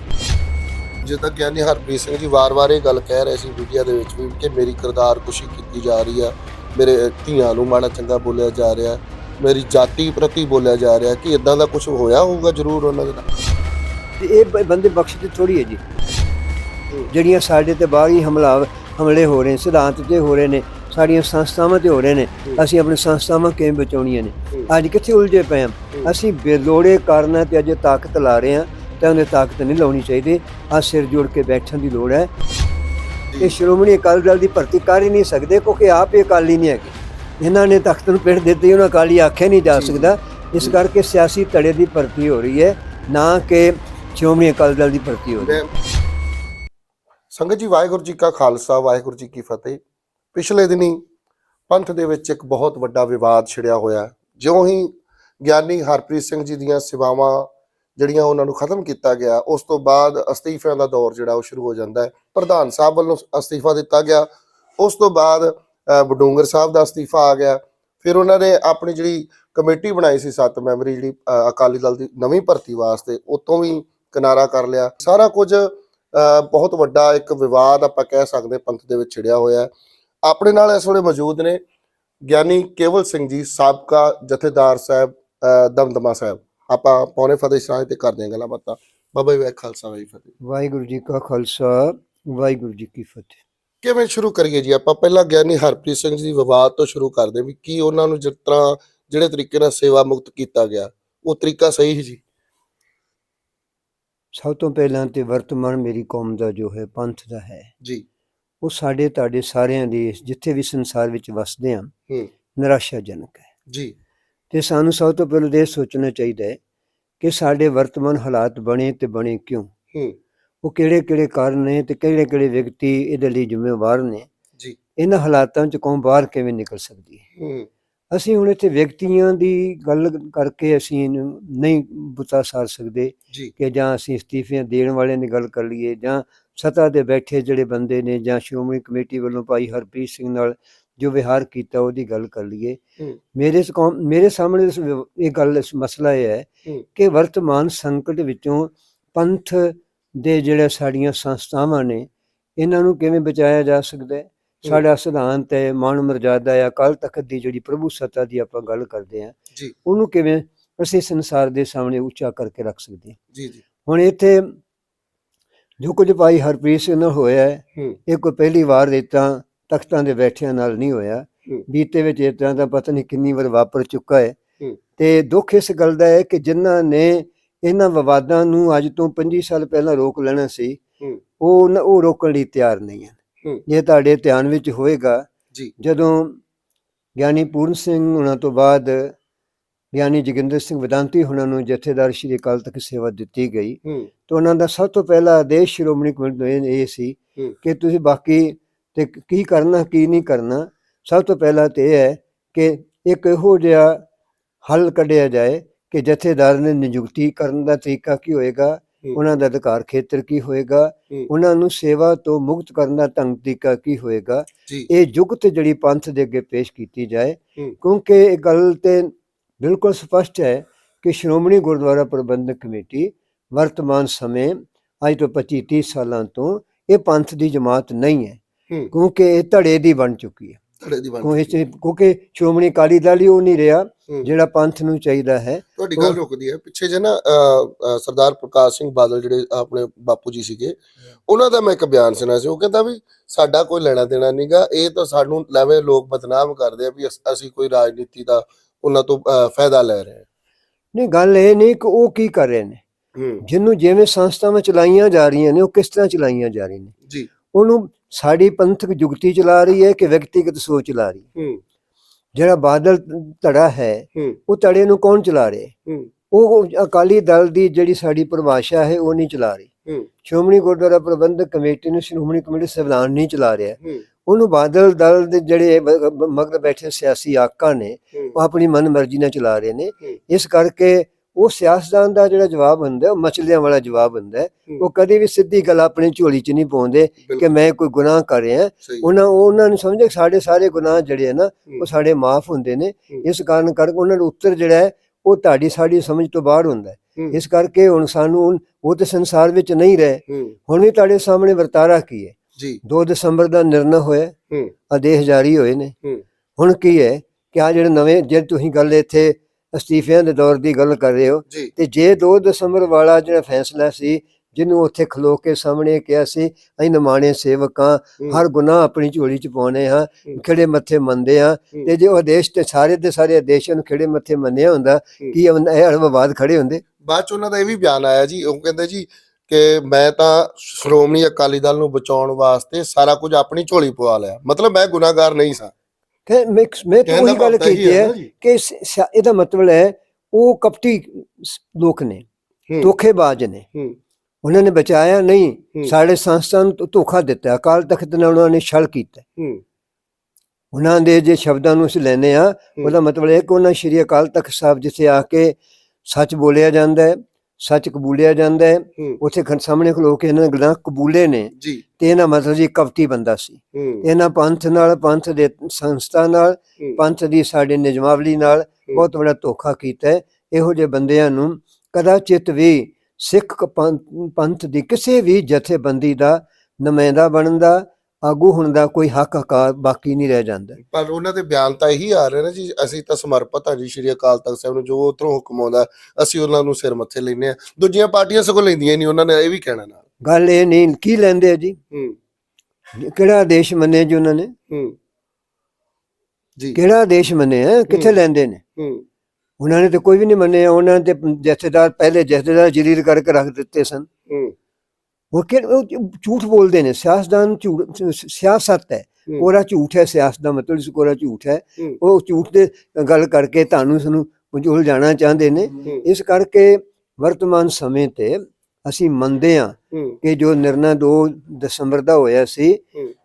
ਜਿੱਦਾਂ ਗਿਆਨੀ ਹਰਪ੍ਰੀਤ ਸਿੰਘ ਜੀ ਵਾਰ-ਵਾਰ ਇਹ ਗੱਲ ਕਹਿ ਰਹੇ ਸੀ ਮੀਡੀਆ ਦੇ ਵਿੱਚ ਵੀ ਕਿ ਮੇਰੀ ਕਿਰਦਾਰ ਕੁਸ਼ੀ ਕੀਤੀ ਜਾ ਰਹੀ ਆ ਮੇਰੇ ਧੀਆਂ ਨੂੰ ਮਾੜਾ ਚੰਗਾ ਬੋਲਿਆ ਜਾ ਰਿਹਾ ਮੇਰੀ ਜਾਤੀ ਪ੍ਰਤੀ ਬੋਲਿਆ ਜਾ ਰਿਹਾ ਕਿ ਇਦਾਂ ਦਾ ਕੁਝ ਹੋਇਆ ਹੋਊਗਾ ਜ਼ਰੂਰ ਉਹਨਾਂ ਦੇ ਨਾਲ?
ਤੇ ਇਹ ਬੰਦੇ ਬਖਸ਼ਦੇ ਥੋੜੀ ਹੈ ਜੀ। ਜਿਹੜੀਆਂ ਸਾਡੇ ਤੇ ਬਾਹਰ ਹਮਲਾ ਹਮਲੇ ਹੋ ਰਹੇ ਨੇ ਸਿਧਾਂਤ ਤੇ ਹੋ ਰਹੇ ਨੇ ਸਾਡੀਆਂ ਸੰਸਥਾਵਾਂ ਤੇ ਹੋ ਰਹੇ ਨੇ ਅਸੀਂ ਆਪਣੀ ਸੰਸਥਾਵਾਂ ਕਿਵੇਂ ਬਚਾਉਣੀਆਂ ਨੇ? ਅੱਜ ਕਿੱਥੇ ਉਲਝੇ ਪਏ ਹਾਂ। ਅਸੀਂ ਬੇਲੋੜੇ ਕਾਰਨਾਂ ਤੇ ਅਜੇ ਤਾਕਤ ਲਾ ਰਹੇ ਹਾਂ ਤਾਂ ਉਹਨੇ ਤਾਕਤ ਨਹੀਂ ਲਾਉਣੀ ਚਾਹੀਦੀ। ਆ ਸਿਰ ਜੋੜ ਕੇ ਬੈਠਣ ਦੀ ਲੋੜ ਹੈ। ਇਹ ਸ਼੍ਰੋਮਣੀ ਅਕਾਲੀ ਦਲ ਦੀ ਭਰਤੀ ਕਰ ਹੀ ਨਹੀਂ ਸਕਦੇ ਕਿਉਂਕਿ ਆਪ ਇਹ ਅਕਾਲੀ ਨਹੀਂ ਹੈਗੇ। ਇਹਨਾਂ ਨੇ ਤਖਤ ਨੂੰ ਪਿੰਡ ਦਿੱਤੀ ਉਹਨਾਂ ਅਕਾਲੀ ਆਖਿਆ ਨਹੀਂ ਜਾ ਸਕਦਾ। ਇਸ ਕਰਕੇ ਸਿਆਸੀ ਧੜੇ ਦੀ ਭਰਤੀ ਹੋ ਰਹੀ ਹੈ ਨਾ ਕਿ ਸ਼੍ਰੋਮਣੀ ਅਕਾਲੀ ਦਲ ਦੀ ਭਰਤੀ ਹੋ ਰਹੀ ਹੈ।
ਸੰਗਤ ਜੀ ਵਾਹਿਗੁਰੂ ਜੀ ਕਾ ਖਾਲਸਾ ਵਾਹਿਗੁਰੂ ਜੀ ਕੀ ਫਤਿਹ। ਪਿਛਲੇ ਦਿਨੀ ਪੰਥ ਦੇ ਵਿੱਚ ਇੱਕ ਬਹੁਤ ਵੱਡਾ ਵਿਵਾਦ ਛਿੜਿਆ ਹੋਇਆ। ਜਿਉਂ ਹੀ ਗਿਆਨੀ ਹਰਪ੍ਰੀਤ ਸਿੰਘ ਜੀ ਦੀਆਂ ਸੇਵਾਵਾਂ ਜਿਹੜੀਆਂ ਉਹਨਾਂ ਨੂੰ ਖਤਮ ਕੀਤਾ ਗਿਆ, ਉਸ ਤੋਂ ਬਾਅਦ ਅਸਤੀਫਿਆਂ ਦਾ ਦੌਰ ਜਿਹੜਾ ਉਹ ਸ਼ੁਰੂ ਹੋ ਜਾਂਦਾ ਹੈ। ਪ੍ਰਧਾਨ ਸਾਹਿਬ ਵੱਲੋਂ ਅਸਤੀਫਾ ਦਿੱਤਾ ਗਿਆ। ਉਸ ਤੋਂ ਬਾਅਦ ਬਡੂੰਗਰ ਸਾਹਿਬ ਦਾ ਅਸਤੀਫਾ ਆ ਗਿਆ। ਫਿਰ ਉਹਨਾਂ ਨੇ ਆਪਣੀ ਜਿਹੜੀ ਕਮੇਟੀ ਬਣਾਈ ਸੀ ਸੱਤ ਮੈਂਬਰੀ ਜਿਹੜੀ ਅਕਾਲੀ ਦਲ ਦੀ ਨਵੀਂ ਭਰਤੀ ਵਾਸਤੇ ਉਤੋਂ ਵੀ ਕਿਨਾਰਾ ਕਰ ਲਿਆ। ਸਾਰਾ ਕੁਝ ਬਹੁਤ ਵੱਡਾ ਇੱਕ ਵਿਵਾਦ ਆਪਾਂ ਕਹਿ ਸਕਦੇ ਪੰਥ ਦੇ ਵਿੱਚ ਛਿੜਿਆ ਹੋਇਆ ਹੈ। ਆਪਣੇ ਨਾਲ ਇਸ ਵੇਲੇ ਮੌਜੂਦ ਨੇ ਗਿਆਨੀ ਕੇਵਲ ਸਿੰਘ ਜੀ, ਸਾਬਕਾ ਜਥੇਦਾਰ ਸਾਹਿਬ ਦਮਦਮਾ ਸਾਹਿਬ। ਆਪਾਂ ਪੌਣੇ ਫਤਿਹ ਸ਼ਾਹ ਤੇ ਕਰਦੇ ਹਾਂ ਗੱਲਾਂ ਬਾਤਾਂ। ਬਾਬਾ ਜੀ ਵਾਹਿ ਖਾਲਸਾ ਵਾਹਿ ਫਤਿਹ।
ਵਾਹਿਗੁਰੂ ਜੀ ਕਾ ਖਾਲਸਾ ਵਾਹਿਗੁਰੂ ਜੀ ਕੀ ਫਤਿਹ।
ਕਿਵੇਂ ਸ਼ੁਰੂ ਕਰੀਏ ਜੀ? ਆਪਾਂ ਪਹਿਲਾਂ ਗਿਆਨੀ ਹਰਪ੍ਰੀਤ ਸਿੰਘ ਜੀ ਵਿਵਾਦ ਤੋਂ ਸ਼ੁਰੂ ਕਰਦੇ ਹਾਂ ਵੀ ਕੀ ਉਹਨਾਂ ਨੂੰ ਜਿਸ ਤਰ੍ਹਾਂ ਜਿਹੜੇ ਤਰੀਕੇ ਨਾਲ ਸੇਵਾ ਮੁਕਤ ਕੀਤਾ ਗਿਆ ਉਹ ਤਰੀਕਾ ਸਹੀ ਸੀ ਜੀ?
ਸਭ ਤੋਂ ਪਹਿਲਾਂ ਤੇ ਵਰਤਮਾਨ ਮੇਰੀ ਕੌਮ ਦਾ ਜੋ ਹੈ ਪੰਥ ਦਾ ਹੈ।
ਜੀ।
ਉਹ ਸਾਡੇ ਤੁਹਾਡੇ ਸਾਰਿਆਂ ਦੀ ਜਿੱਥੇ ਵੀ ਸੰਸਾਰ ਵਿੱਚ ਵਸਦੇ ਹਾਂ
ਹੂੰ।
ਨਿਰਾਸ਼ਾਜਨਕ ਹੈ।
ਜੀ।
ਤੇ ਸਾਨੂੰ ਸਭ ਤੋਂ ਪਹਿਲਾਂ ਇਹ ਸੋਚਣਾ ਚਾਹੀਦਾ ਹੈ ਕਿ ਸਾਡੇ ਵਰਤਮਾਨ ਹਾਲਾਤ ਬਣੇ ਤੇ ਬਣੇ ਕਿਉਂ? ਉਹ ਕਿਹੜੇ ਕਿਹੜੇ ਕਾਰਨ ਨੇ ਤੇ ਕਿਹੜੇ ਕਿਹੜੇ ਵਿਅਕਤੀ ਇਹਦੇ ਲਈ ਜ਼ਿੰਮੇਵਾਰ ਨੇ?
ਜੀ।
ਇਹਨਾਂ ਹਾਲਾਤਾਂ ਚ ਕੌਮ ਬਾਹਰ ਕਿਵੇਂ ਨਿਕਲ ਸਕਦੀ ਹੈ? ਅਸੀਂ ਹੁਣ ਇੱਥੇ ਵਿਅਕਤੀਆਂ ਦੀ ਗੱਲ ਕਰਕੇ ਅਸੀਂ ਨਹੀਂ ਬੁਤਾ ਸਾਰ ਸਕਦੇ ਕਿ ਜਾਂ ਅਸੀਂ ਅਸਤੀਫੇ ਦੇਣ ਵਾਲਿਆਂ ਦੀ ਗੱਲ ਕਰ ਲਈਏ ਜਾਂ ਸੱਤਾ ਦੇ ਬੈਠੇ ਜਿਹੜੇ ਬੰਦੇ ਨੇ ਜਾਂ ਸ਼੍ਰੋਮਣੀ ਕਮੇਟੀ ਵੱਲੋਂ ਭਾਈ ਹਰਪ੍ਰੀਤ ਸਿੰਘ ਨਾਲ ਜੋ ਵਿਹਾਰ ਕੀਤਾ ਉਹਦੀ ਗੱਲ ਕਰ ਲਈਏ। ਮੇਰੇ ਮੇਰੇ ਸਾਹਮਣੇ ਇਹ ਗੱਲ ਇਸ ਮਸਲਾ ਇਹ ਹੈ। ਕਿ ਵਰਤਮਾਨ ਸੰਕਟ ਵਿੱਚੋਂ ਪੰਥ ਦੇ ਜਿਹੜੇ ਸਾਡੀਆਂ ਸੰਸਥਾਵਾਂ ਨੇ ਇਹਨਾਂ ਨੂੰ ਕਿਵੇਂ ਬਚਾਇਆ ਜਾ ਸਕਦਾ ਹੈ? ਸਾਡਾ ਸਿਧਾਂਤ ਹੈ ਮਾਨ ਮਰਜ਼ਾਦਾ ਹੈ ਅਕਾਲ ਤਖਤ ਦੀ ਜਿਹੜੀ ਪ੍ਰਭੂ ਸੱਤਾ ਦੀ ਆਪਾਂ ਗੱਲ ਕਰਦੇ
ਜੀ।
ਉਹਨੂੰ ਕਿਵੇਂ ਅਸੀਂ ਸੰਸਾਰ ਦੇ ਸਾਹਮਣੇ ਉੱਚਾ ਕਰਕੇ ਰੱਖ ਸਕਦੇ ਹਾਂ?
ਜੀ ਜੀ।
ਹੁਣ ਇੱਥੇ ਜੋ ਕੁਝ ਭਾਈ ਹਰਪ੍ਰੀਤ ਸਿੰਘ ਨਾਲ ਹੋਇਆ ਹੈ
ਹੂੰ।
ਇਹ ਕੋਈ ਪਹਿਲੀ ਵਾਰ ਦਿੱਤਾ ਤਖਤਾਂ ਦੇ ਬੈਠਿਆਂ ਨਾਲ ਨਹੀਂ ਹੋਇਆ। ਬੀਤੇ ਵਿੱਚ ਇਸ ਤਰ੍ਹਾਂ ਦਾ ਪਤਾ ਨਹੀਂ ਕਿੰਨੀ ਵਾਰ ਵਾਪਰ ਚੁੱਕਾ ਹੈ। ਤੇ ਦੁੱਖ ਇਸ ਗੱਲ ਦਾ ਹੈ ਕਿ ਜਿਨ੍ਹਾਂ ਨੇ ਇਹਨਾਂ ਵਿਵਾਦਾਂ ਨੂੰ ਅੱਜ ਤੋਂ 25 ਸਾਲ ਪਹਿਲਾਂ ਰੋਕ ਲੈਣਾ ਸੀ। ਉਹ ਉਹ ਰੋਕਣ ਲਈ ਤਿਆਰ ਨਹੀਂ ਹਨ। ਜੇ ਤੁਹਾਡੇ ਧਿਆਨ ਵਿੱਚ ਹੋਏਗਾ ਜਦੋਂ ਗਿਆਨੀ ਪੂਰਨ ਸਿੰਘ ਉਹਨਾਂ ਤੋਂ ਬਾਅਦ ਗਿਆਨੀ ਜੋਗਿੰਦਰ ਸਿੰਘ ਵਿਦਾਂਤੀ ਉਹਨਾਂ ਨੂੰ ਜਥੇਦਾਰ ਸ਼੍ਰੀ ਅਕਾਲ ਤਖਤ ਸੇਵਾ ਦਿੱਤੀ ਗਈ ਤਾਂ ਉਹਨਾਂ ਦਾ ਸਭ ਤੋਂ ਪਹਿਲਾ ਆਦੇਸ਼ ਸ਼੍ਰੋਮਣੀ ਕਮੇਟੀ ਨੂੰ ਇਹ ਸੀ। ਕਿ ਤੁਸੀਂ ਬਾਕੀ ਤੇ ਕੀ ਕਰਨਾ ਕੀ ਨਹੀਂ ਕਰਨਾ ਸਭ ਤੋਂ ਪਹਿਲਾਂ ਤੇ ਇਹ ਹੈ ਕਿ ਇੱਕ ਇਹੋ ਜਿਹਾ ਹੱਲ ਕੱਢਿਆ ਜਾਏ ਕਿ ਜਥੇਦਾਰ ਨੇ ਨਿਯੁਕਤੀ ਕਰਨ ਦਾ ਤਰੀਕਾ ਕੀ ਹੋਏਗਾ। ਉਹਨਾਂ ਦਾ ਅਧਿਕਾਰ ਖੇਤਰ ਕੀ ਹੋਏਗਾ। ਉਹਨਾਂ ਨੂੰ ਸੇਵਾ ਤੋਂ ਮੁਕਤ ਕਰਨ ਦਾ ਢੰਗ ਤਰੀਕਾ ਕੀ ਹੋਏਗਾ ਇਹ ਜੁਗਤ ਜਿਹੜੀ ਪੰਥ ਦੇ ਅੱਗੇ ਪੇਸ਼ ਕੀਤੀ ਜਾਏ। ਕਿਉਂਕਿ ਇਹ ਗੱਲ ਤੇ ਬਿਲਕੁਲ ਸਪਸ਼ਟ ਹੈ ਕਿ ਸ਼੍ਰੋਮਣੀ ਗੁਰਦੁਆਰਾ ਪ੍ਰਬੰਧਕ ਕਮੇਟੀ ਵਰਤਮਾਨ ਸਮੇਂ ਅੱਜ ਤੋਂ 25 30 ਸਾਲਾਂ ਤੋਂ ਇਹ ਪੰਥ ਦੀ ਜਮਾਤ ਨਹੀਂ ਹੂੰ ਕਿਉਂਕਿ ਇਹ ਧੜੇ ਦੀ ਬਣ ਚੁੱਕੀ ਹੈ।
ਧੜੇ ਦੀ ਬਣ ਚੁੱਕੀ।
ਕਿਉਂਕਿ ਸ਼੍ਰੋਮਣੀ ਅਕਾਲੀ ਦਲ ਹੀ ਉਹ ਨਹੀਂ ਰਿਹਾ। ਜਿਹੜਾ ਪੰਥ ਨੂੰ ਚਾਹੀਦਾ ਹੈ।
ਤੁਹਾਡੀ ਗੱਲ ਰੁਕਦੀ ਹੈ। ਪਿੱਛੇ ਜੇ ਨਾ ਸਰਦਾਰ ਪ੍ਰਕਾਸ਼ ਸਿੰਘ ਬਾਦਲ ਜਿਹੜੇ ਆਪਣੇ ਬਾਪੂ ਜੀ ਸੀਗੇ ਉਹਨਾਂ ਦਾ ਮੈਂ ਇੱਕ ਬਿਆਨ ਸੁਣਿਆ ਸੀ। ਉਹ ਕਹਿੰਦਾ ਵੀ ਸਾਡਾ ਕੋਈ ਲੈਣਾ ਦੇਣਾ ਨਹੀਂਗਾ ਇਹ ਤਾਂ ਸਾਨੂੰ ਲੈਵੇਂ ਲੋਕ ਬਦਨਾਮ ਕਰਦੇ ਆ ਵੀ ਅਸ- ਕੋਈ ਰਾਜਨੀਤੀ ਦਾ ਉਹਨਾਂ ਤੋਂ ਫਾਇਦਾ ਲੈ ਰਹੇ ਹਾਂ।
ਨਹੀਂ ਗੱਲ ਇਹ ਨਹੀਂ ਕਿ ਉਹ ਕੀ ਕਰ ਰਹੇ ਨੇ। ਜਿਹਨੂੰ ਜਿਵੇਂ ਸੰਸਥਾਵਾਂ ਚਲਾਈਆਂ ਜਾ ਰਹੀਆਂ ਨੇ ਉਹ ਕਿਸ ਤਰ੍ਹਾਂ ਚਲਾਈਆਂ ਜਾ ਰਹੀਆਂ ਨੇ।
ਜੀ।
ਉਹਨੂੰ ਸਾਡੀ ਪੰਥਕ ਜੁਗਤੀ ਚਲਾ ਰਹੀ ਹੈ ਕਿ ਵਿਅਕਤੀਗਤ ਸੋਚ ਚਲਾ ਰਹੀ ਹੈ। ਜਿਹੜਾ ਬਾਦਲ ਧੜਾ ਹੈ ਉਹ ਧੜੇ ਨੂੰ ਕੌਣ ਚਲਾ ਰਿਹਾ ਉਹ ਅਕਾਲੀ ਦਲ ਦੀ ਜਿਹੜੀ ਸਾਡੀ ਪਰਿਭਾਸ਼ਾ ਹੈ ਉਹ ਨਹੀਂ ਚਲਾ ਰਹੀ। ਸ਼੍ਰੋਮਣੀ ਗੁਰਦੁਆਰਾ ਪ੍ਰਬੰਧਕ ਕਮੇਟੀ ਨੂੰ ਸ਼੍ਰੋਮਣੀ ਕਮੇਟੀ ਸੰਵਿਧਾਨ ਨਹੀਂ ਚਲਾ ਰਿਹਾ। ਉਹਨੂੰ ਬਾਦਲ ਦਲ ਦੇ ਜਿਹੜੇ ਮਗਰ ਬੈਠੇ ਸਿਆਸੀ ਆਕਾਂ ਨੇ ਉਹ ਆਪਣੀ ਮਨਮਰਜ਼ੀ ਨਾਲ ਚਲਾ ਰਹੇ ਨੇ। ਇਸ ਕਰਕੇ ਉਹ ਸਿਆਸਤਦਾਨ ਦਾ ਜਿਹੜਾ ਜਵਾਬ ਹੁੰਦਾ ਉਹ ਮਚਲਿਆਂ ਵਾਲਾ ਜਵਾਬ ਹੁੰਦਾ। ਉਹ ਕਦੇ ਵੀ ਸਿੱਧੀ ਗੱਲ ਆਪਣੀ ਝੋਲੀ 'ਚ ਨਹੀਂ ਪਾਉਂਦੇ ਕਿ ਮੈਂ ਕੋਈ ਗੁਨਾਹ ਕਰ ਰਿਹਾ। ਉਹਨਾਂ ਉਹਨਾਂ ਨੂੰ ਸਮਝੇ ਸਾਡੇ ਸਾਰੇ ਗੁਨਾਹ ਜਿਹੜੇ ਆ ਨਾ। ਉਹ ਸਾਡੇ ਮਾਫ ਹੁੰਦੇ ਨੇ। ਇਸ ਕਾਰਨ ਕਰਕੇ ਉਹਨਾਂ ਦਾ ਉੱਤਰ ਜਿਹੜਾ ਉਹ ਤੁਹਾਡੀ ਸਾਡੀ ਸਮਝ ਤੋਂ ਬਾਹਰ ਹੁੰਦਾ। ਇਸ ਕਰਕੇ ਹੁਣ ਸਾਨੂੰ ਉਹ ਤੇ ਸੰਸਾਰ ਵਿੱਚ ਨਹੀਂ ਰਹੇ। ਹੁਣ ਵੀ ਤੁਹਾਡੇ ਸਾਹਮਣੇ ਵਰਤਾਰਾ ਕੀ ਹੈ?
ਜੀ।
2 ਦਸੰਬਰ ਦਾ ਨਿਰਣਾ ਹੋਇਆ।
ਹੂੰ।
ਆਦੇਸ਼ ਜਾਰੀ ਹੋਏ ਨੇ। ਹੁਣ ਕੀ ਹੈ ਕਿ ਆ ਜਿਹੜੇ ਨਵੇਂ ਜੇ ਤੁਸੀਂ ਗੱਲ ਇੱਥੇ ਅਸਤੀਫਿਆਂ ਦੇ ਦੌਰ ਦੀ ਗੱਲ ਕਰ ਰਹੇ ਹੋ। ਤੇ ਜੇ 2 ਦਸੰਬਰ ਵਾਲਾ ਜਿਹੜਾ ਫੈਸਲਾ ਸੀ ਜਿਹਨੂੰ ਉੱਥੇ ਖਲੋ ਕੇ ਸਾਹਮਣੇ ਕਿਹਾ ਸੀ ਅਸੀਂ ਨਿਮਾਣੇ ਸੇਵਕਾਂ ਹਰ ਗੁਨਾਹ ਆਪਣੀ ਝੋਲੀ ਚ ਪਾਉਣੇ ਹਾਂ। ਖਿਹੜੇ ਮੱਥੇ ਮੰਨਦੇ ਹਾਂ। ਤੇ ਜੇ ਉਹ ਆਦੇਸ਼ ਤੇ ਸਾਰੇ ਦੇ ਸਾਰੇ ਆਦੇਸ਼ਾਂ ਨੂੰ ਖਿਹੜੇ ਮੱਥੇ ਮੰਨਿਆ ਹੁੰਦਾ। ਕੀ ਇਹ ਵਿਵਾਦ ਖੜੇ ਹੁੰਦੇ?
ਬਾਅਦ ਚ ਉਹਨਾਂ ਦਾ ਇਹ ਵੀ ਬਿਆਨ ਆਇਆ ਜੀ ਉਹ ਕਹਿੰਦੇ ਜੀ ਕਿ ਮੈਂ ਤਾਂ ਸ਼੍ਰੋਮਣੀ ਅਕਾਲੀ ਦਲ ਨੂੰ ਬਚਾਉਣ ਵਾਸਤੇ ਸਾਰਾ ਕੁਝ ਆਪਣੀ ਝੋਲੀ ਪਵਾ ਲਿਆ। ਮਤਲਬ ਮੈਂ ਗੁਨਾਹਗਾਰ ਨਹੀਂ ਸਾਂ।
ਕਿ ਮੈਂ ਮੈਂ ਤਾਂ ਉਹੀ ਗੱਲ ਕੀਤੀ
ਹੈ।
ਕਿ ਇਹਦਾ ਮਤਲਬ ਹੈ ਉਹ ਕਪਟੀ ਲੋਕ ਨੇ ਧੋਖੇਬਾਜ਼ ਨੇ। ਉਹਨਾਂ ਨੇ ਬਚਾਇਆ ਨਹੀਂ। ਸਾਡੇ ਸੰਸਥਾ ਨੂੰ ਧੋਖਾ ਦਿੱਤਾ ਅਕਾਲ ਤਖਤ ਨਾਲ ਉਹਨਾਂ ਨੇ ਛਲ ਕੀਤਾ। ਉਹਨਾਂ ਦੇ ਜੇ ਸ਼ਬਦਾਂ ਨੂੰ ਅਸੀਂ ਲੈਨੇ ਆ ਉਹਦਾ ਮਤਲਬ ਇਹ ਕਿ ਉਹਨਾਂ ਸ਼੍ਰੀ ਅਕਾਲ ਤਖਤ ਸਾਹਿਬ ਜਿੱਥੇ ਆ ਕੇ ਸੱਚ ਬੋਲਿਆ ਜਾਂਦਾ ਹੈ ਸੱਚ ਕਬੂਲਿਆ ਜਾਂਦਾ ਹੈ। ਉੱਥੇ ਖੰ ਸਾਹਮਣੇ ਖਲੋ ਕੇ ਇਹਨਾਂ ਗੱਲਾਂ ਕਬੂਲੇ ਨੇ। ਤੇ ਇਹਨਾਂ ਮਤਲਬ ਜੀ ਕਪਟੀ ਬੰਦਾ ਸੀ। ਇਹਨਾਂ ਪੰਥ ਨਾਲ ਪੰਥ ਦੇ ਸੰਸਥਾ ਨਾਲ ਪੰਥ ਦੀ ਸਾਡੇ ਨਿਜਮਾਵਲੀ ਨਾਲ ਬਹੁਤ ਬੜਾ ਧੋਖਾ ਕੀਤਾ ਹੈ। ਇਹੋ ਜਿਹੇ ਬੰਦਿਆਂ ਨੂੰ ਕਦਾਚਿਤ ਵੀ ਸਿੱਖ ਪੰਥ- ਪੰਥ ਦੀ ਕਿਸੇ ਵੀ ਜਥੇਬੰਦੀ ਦਾ ਨੁਮਾਇੰਦਾ ਬਣਨ ਦਾ ਆਗੂ ਹੋਣ ਦਾ ਕੋਈ ਹੱਕ ਹਕਾਰ ਬਾਕੀ ਨਹੀਂ ਰਹਿ ਜਾਂਦਾ।
ਪਰ ਉਹਨਾਂ ਦੇ ਬਿਆਨ ਤਾਂ ਇਹੀ ਆ ਰਹੇ ਨੇ ਜੀ ਅਸੀਂ ਤਾਂ ਸਮਰਪਿਤ ਹਾਂ ਜੀ ਸ਼੍ਰੀ ਅਕਾਲ ਤਖਤ ਸਾਹਿਬ ਨੂੰ ਜੋ ਉਧਰੋਂ ਹੁਕਮ ਆਉਂਦਾ ਅਸੀਂ ਉਹਨਾਂ ਨੂੰ ਸਿਰ ਮੱਥੇ ਲੈਨੇ ਆ ਦੂਜੀਆਂ ਪਾਰਟੀਆਂ ਸਗੋਂ ਲੈਂਦੀਆਂ ਨਹੀਂ ਉਹਨਾਂ ਨੇ ਇਹ ਵੀ ਕਹਿਣਾ ਨਾਲ।
ਗੱਲ ਇਹ ਨਹੀਂ ਕੀ ਲੈਂਦੇ ਆ ਜੀ?
ਹੂੰ।
ਕਿਹੜਾ ਆਦੇਸ਼ ਮੰਨੇ ਜੀ ਉਹਨਾਂ ਨੇ?
ਹੂੰ। ਜੀ।
ਕਿਹੜਾ ਆਦੇਸ਼ ਮੰਨੇ ਆ? ਕਿੱਥੇ। ਲੈਂਦੇ ਨੇ?
ਹੂੰ।
ਉਹਨਾਂ ਨੇ ਤੇ ਕੋਈ ਵੀ ਨਹੀਂ ਮੰਨਿਆ ਉਹਨਾਂ ਤੇ ਜਥੇਦਾਰ ਪਹਿਲੇ ਜਥੇਦਾਰ ਜਲੀਲ ਕਰਕੇ ਰੱਖ ਦਿੱਤੇ ਸਨ।
ਹੂੰ।
ਉਹ ਕਿ ਉਹ ਝੂਠ ਬੋਲਦੇ ਨੇ ਸਿਆਸਤਦਾਨ ਝੂਠ ਸਿਆਸਤ ਹੈ। ਕੋਰਾ ਝੂਠ ਹੈ ਸਿਆਸਤ ਦਾ ਮਤਲਬ ਇਸ ਕੋਰਾ ਝੂਠ ਹੈ। ਉਹ ਝੂਠ ਦੇ ਗੱਲ ਕਰਕੇ ਤੁਹਾਨੂੰ ਇਸ ਨੂੰ ਉਲਝ ਜਾਣਾ ਚਾਹੁੰਦੇ ਨੇ। ਇਸ ਕਰਕੇ ਵਰਤਮਾਨ ਸਮੇਂ ਤੇ ਅਸੀਂ ਮੰਨਦੇ ਹਾਂ ਕਿ ਜੋ ਨਿਰਣਾ 2 ਦਸੰਬਰ ਦਾ ਹੋਇਆ ਸੀ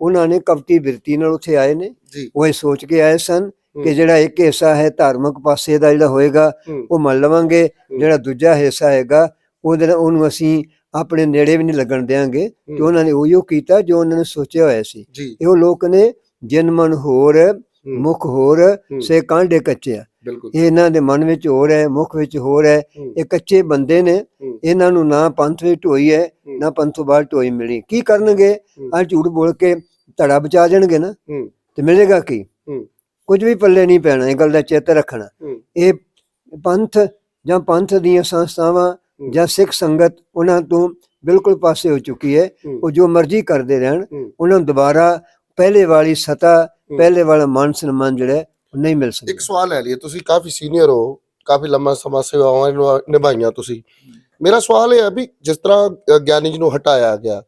ਉਹਨਾਂ ਨੇ ਕਪਟੀ ਬਿਰਤੀ ਨਾਲ ਉੱਥੇ ਆਏ ਨੇ। ਉਹ ਇਹ ਸੋਚ ਕੇ ਆਏ ਸਨ ਕਿ ਜਿਹੜਾ ਇੱਕ ਹਿੱਸਾ ਹੈ ਧਾਰਮਿਕ ਪਾਸੇ ਦਾ ਜਿਹੜਾ ਹੋਏਗਾ ਉਹ ਮੰਨ ਲਵਾਂਗੇ। ਜਿਹੜਾ ਦੂਜਾ ਹਿੱਸਾ ਹੈਗਾ ਉਹਦੇ ਨਾਲ ਉਹਨੂੰ ਅਸੀਂ ਆਪਣੇ ਨੇੜੇ ਵੀ ਨਹੀਂ ਲੱਗਣ ਦੇਾਂਗੇ ਕਿ
ਹੂੰ,
ਉਹਨਾਂ ਨੇ ਉਹੀਓ ਕੀਤਾ ਜੋ ਉਹਨਾਂ ਨੇ ਸੋਚਿਆ ਹੋਇਆ ਸੀ। ਇਹੋ ਲੋਕ ਨੇ ਜਿਨ ਮਨ ਹੋਰ ਮੁਖ ਹੋਰ ਸੇ ਕਾਂਡੇ ਕੱਚੇ ਆ।
ਬਿਲਕੁਲ।
ਇਹ ਇਹਨਾਂ ਦੇ ਮਨ ਵਿੱਚ ਹੋਰ ਹੈ ਮੁਖ ਵਿੱਚ ਹੋਰ ਹੈ। ਇਹ ਕੱਚੇ ਬੰਦੇ ਨੇ। ਇਹਨਾਂ ਨੂੰ ਨਾ ਪੰਥ ਵਿੱਚ ਢੋਈ ਹੈ ਨਾ ਪੰਥੋਂ ਬਾਹਰ ਢੋਈ ਮਿਲੀ। ਕੀ ਕਰਨਗੇ। ਆ ਝੂਠ ਬੋਲ ਕੇ ਧੜਾ ਬਚਾ ਜਾਣਗੇ ਨਾ। ਤੇ ਮਿਲੇਗਾ ਕੀ। ਕੁਝ ਵੀ ਪੱਲੇ ਨਹੀਂ ਪੈਣਾ ਇਹ ਗੱਲ ਦਾ ਚੇਤ ਰੱਖਣਾ। ਇਹ ਪੰਥ ਜਾਂ ਪੰਥ ਦੀਆਂ ਸੰਸਥਾਵਾਂ। ਜਾਂ ਸਿੱਖ ਸੰਗਤ ਉਹਨਾਂ ਤੋਂ ਬਿਲਕੁਲ ਪਾਸੇ ਹੋ ਚੁੱਕੀ ਹੈ। ਉਹ ਜੋ ਮਰਜ਼ੀ ਕਰਦੇ ਰਹਿਣ। ਉਹਨਾਂ ਨੂੰ ਦੁਬਾਰਾ ਪਹਿਲੇ ਵਾਲੀ ਸਤਾ ਪਹਿਲੇ ਵਾਲਾ ਮਾਨ ਸਨਮਾਨ ਜਿਹੜਾ ਨਹੀਂ ਮਿਲ
ਇੱਕ
ਸਕਦਾ
ਸਵਾਲ ਲੈ ਲਈਏ ਤੁਸੀਂ ਕਾਫੀ ਸੀਨੀਅਰ ਹੋ ਕਾਫੀ ਲੰਮਾ ਸਮਾਂ ਸੇਵਾਵਾਂ ਨਿਭਾ- ਨਿਭਾਈਆਂ ਤੁਸੀਂ। ਮੇਰਾ ਸਵਾਲ ਇਹ ਹੈ ਵੀ ਜਿਸ ਤਰ੍ਹਾਂ ਗਿਆਨੀ ਜੀ ਨੂੰ ਹਟਾਇਆ ਗਿਆ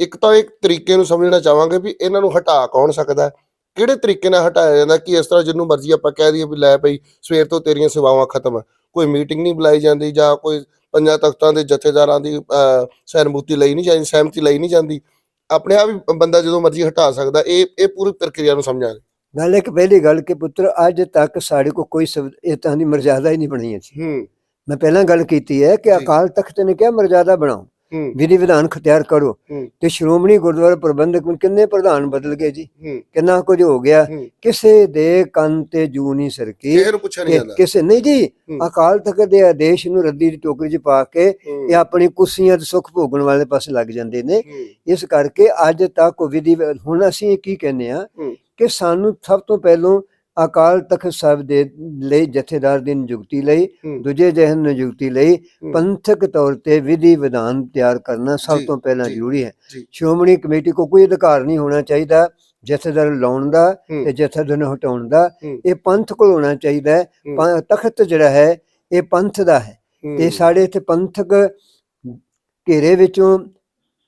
ਇੱਕ ਤਾਂ ਇੱਕ ਤਰੀਕੇ ਨੂੰ ਸਮਝਣਾ ਚਾਹਾਂਗੇ ਵੀ ਇਹਨਾਂ ਨੂੰ ਹਟਾ ਕੌਣ ਸਕਦਾ? ਕਿਹੜੇ ਤਰੀਕੇ ਨਾਲ ਹਟਾਇਆ ਜਾਂਦਾ ਕਿ ਇਸ ਤਰ੍ਹਾਂ ਜਿਹਨੂੰ ਮਰਜ਼ੀ ਆਪਾਂ ਕਹਿ ਦਈਏ ਵੀ ਲੈ ਭਈ ਸਵੇਰ ਤੋਂ ਤੇਰੀਆਂ ਸੇਵਾਵਾਂ ਖਤਮ ਹੈ। ਕੋਈ ਮੀਟਿੰਗ ਨਹੀਂ ਬੁਲਾਈ ਜਾਂਦੀ ਜਾਂ ਕੋਈ ਪੰਜਾਂ ਤਖਤਾਂ ਦੇ ਜਥੇਦਾਰਾਂ ਦੀ ਸਹਿਮਤੀ ਲਈ ਨਹੀਂ ਜਾਂਦੀ ਸਹਿਮਤੀ ਲਈ ਨਹੀਂ ਜਾਂਦੀ। ਆਪਣੇ ਆਪ ਹੀ ਬੰਦਾ ਜਦੋਂ ਮਰਜ਼ੀ ਹਟਾ ਸਕਦਾ ਇਹ ਇਹ ਪੂਰੀ ਪ੍ਰਕਿਰਿਆ ਨੂੰ ਸਮਝਾਂਗੇ
ਗੱਲ ਇੱਕ ਪਹਿਲੀ ਗੱਲ ਕਿ ਪੁੱਤਰ ਅੱਜ ਤੱਕ ਸਾਡੇ ਕੋਲ ਕੋਈ ਇਹ ਤਾਂ ਦੀ ਮਰਜ਼ਾਦਾ ਹੀ ਨਹੀਂ ਬਣੀ ਸੀ।
ਹੂੰ।
ਮੈਂ ਪਹਿਲਾਂ ਗੱਲ ਕੀਤੀ ਹੈ ਕਿ। ਅਕਾਲ ਤਖਤ ਨੇ ਕਿਹਾ ਮਰਜ਼ਾਦਾ ਬਣਾਓ। ਵਿਧੀ ਵਿਧਾਨ ਖਤਿਆਰ ਕਰੋ। ਤੇ ਸ਼੍ਰੋਮਣੀ ਗੁਰਦੁਆਰਾ ਪ੍ਰਬੰਧਕ ਨੂੰ ਕਿੰਨੇ ਪ੍ਰਧਾਨ ਬਦਲ ਗਏ ਜੀ? ਕਿੰਨਾ ਕੁਝ ਹੋ ਗਿਆ। ਕਿਸੇ ਦੇ ਕੰਨ ਤੇ ਜੂ ਨਹੀਂ ਸਰਕੀ।
ਕਿਸੇ ਨਹੀਂ
ਜੀ। ਅਕਾਲ ਤਖਤ ਦੇ ਆਦੇਸ਼ ਨੂੰ ਰੱਦੀ ਦੀ ਟੋਕਰੀ 'ਚ ਪਾ ਕੇ ਇਹ ਆਪਣੀ ਕੁਰਸੀਆਂ ਤੇ ਸੁੱਖ ਭੋਗਣ ਵਾਲੇ ਪਾਸੇ ਲੱਗ ਜਾਂਦੇ ਨੇ। ਇਸ ਕਰਕੇ ਅੱਜ ਤੱਕ ਵਿਧੀ ਹੁਣ ਅਸੀਂ ਕੀ ਕਹਿੰਦੇ ਆ। ਕਿ ਸਾਨੂੰ ਸਭ ਤੋਂ ਪਹਿਲੋਂ ਅਕਾਲ ਤਖਤ ਸਾਹਿਬ ਦੇ ਲਈ ਜਥੇਦਾਰ ਦੀ ਨਿਯੁਕਤੀ ਲਈ ਦੂਜੇ ਜਹਨ ਨਿਯੁਕਤੀ ਲਈ। ਪੰਥਕ ਤੌਰ ਤੇ ਵਿਧੀ ਵਿਧਾਨ ਤਿਆਰ ਕਰਨਾ ਸਭ ਤੋਂ ਪਹਿਲਾਂ ਜ਼ਰੂਰੀ ਹੈ। ਸ਼੍ਰੋਮਣੀ ਕਮੇਟੀ ਕੋ ਕੋਈ ਅਧਿਕਾਰ ਨਹੀਂ ਹੋਣਾ ਚਾਹੀਦਾ ਜਥੇਦਾਰ ਲਾਉਣ ਦਾ ਤੇ ਜਥੇਦਾਰ ਨੂੰ ਹਟਾਉਣ ਦਾ। ਇਹ ਪੰਥ ਕੋਲ ਹੋਣਾ ਚਾਹੀਦਾ ਹੈ ਤਖਤ ਜਿਹੜਾ ਹੈ ਇਹ ਪੰਥ ਦਾ ਹੈ ਤੇ
ਹੂੰ,
ਸਾਡੇ ਇੱਥੇ ਪੰਥਕ ਘੇਰੇ ਵਿੱਚੋਂ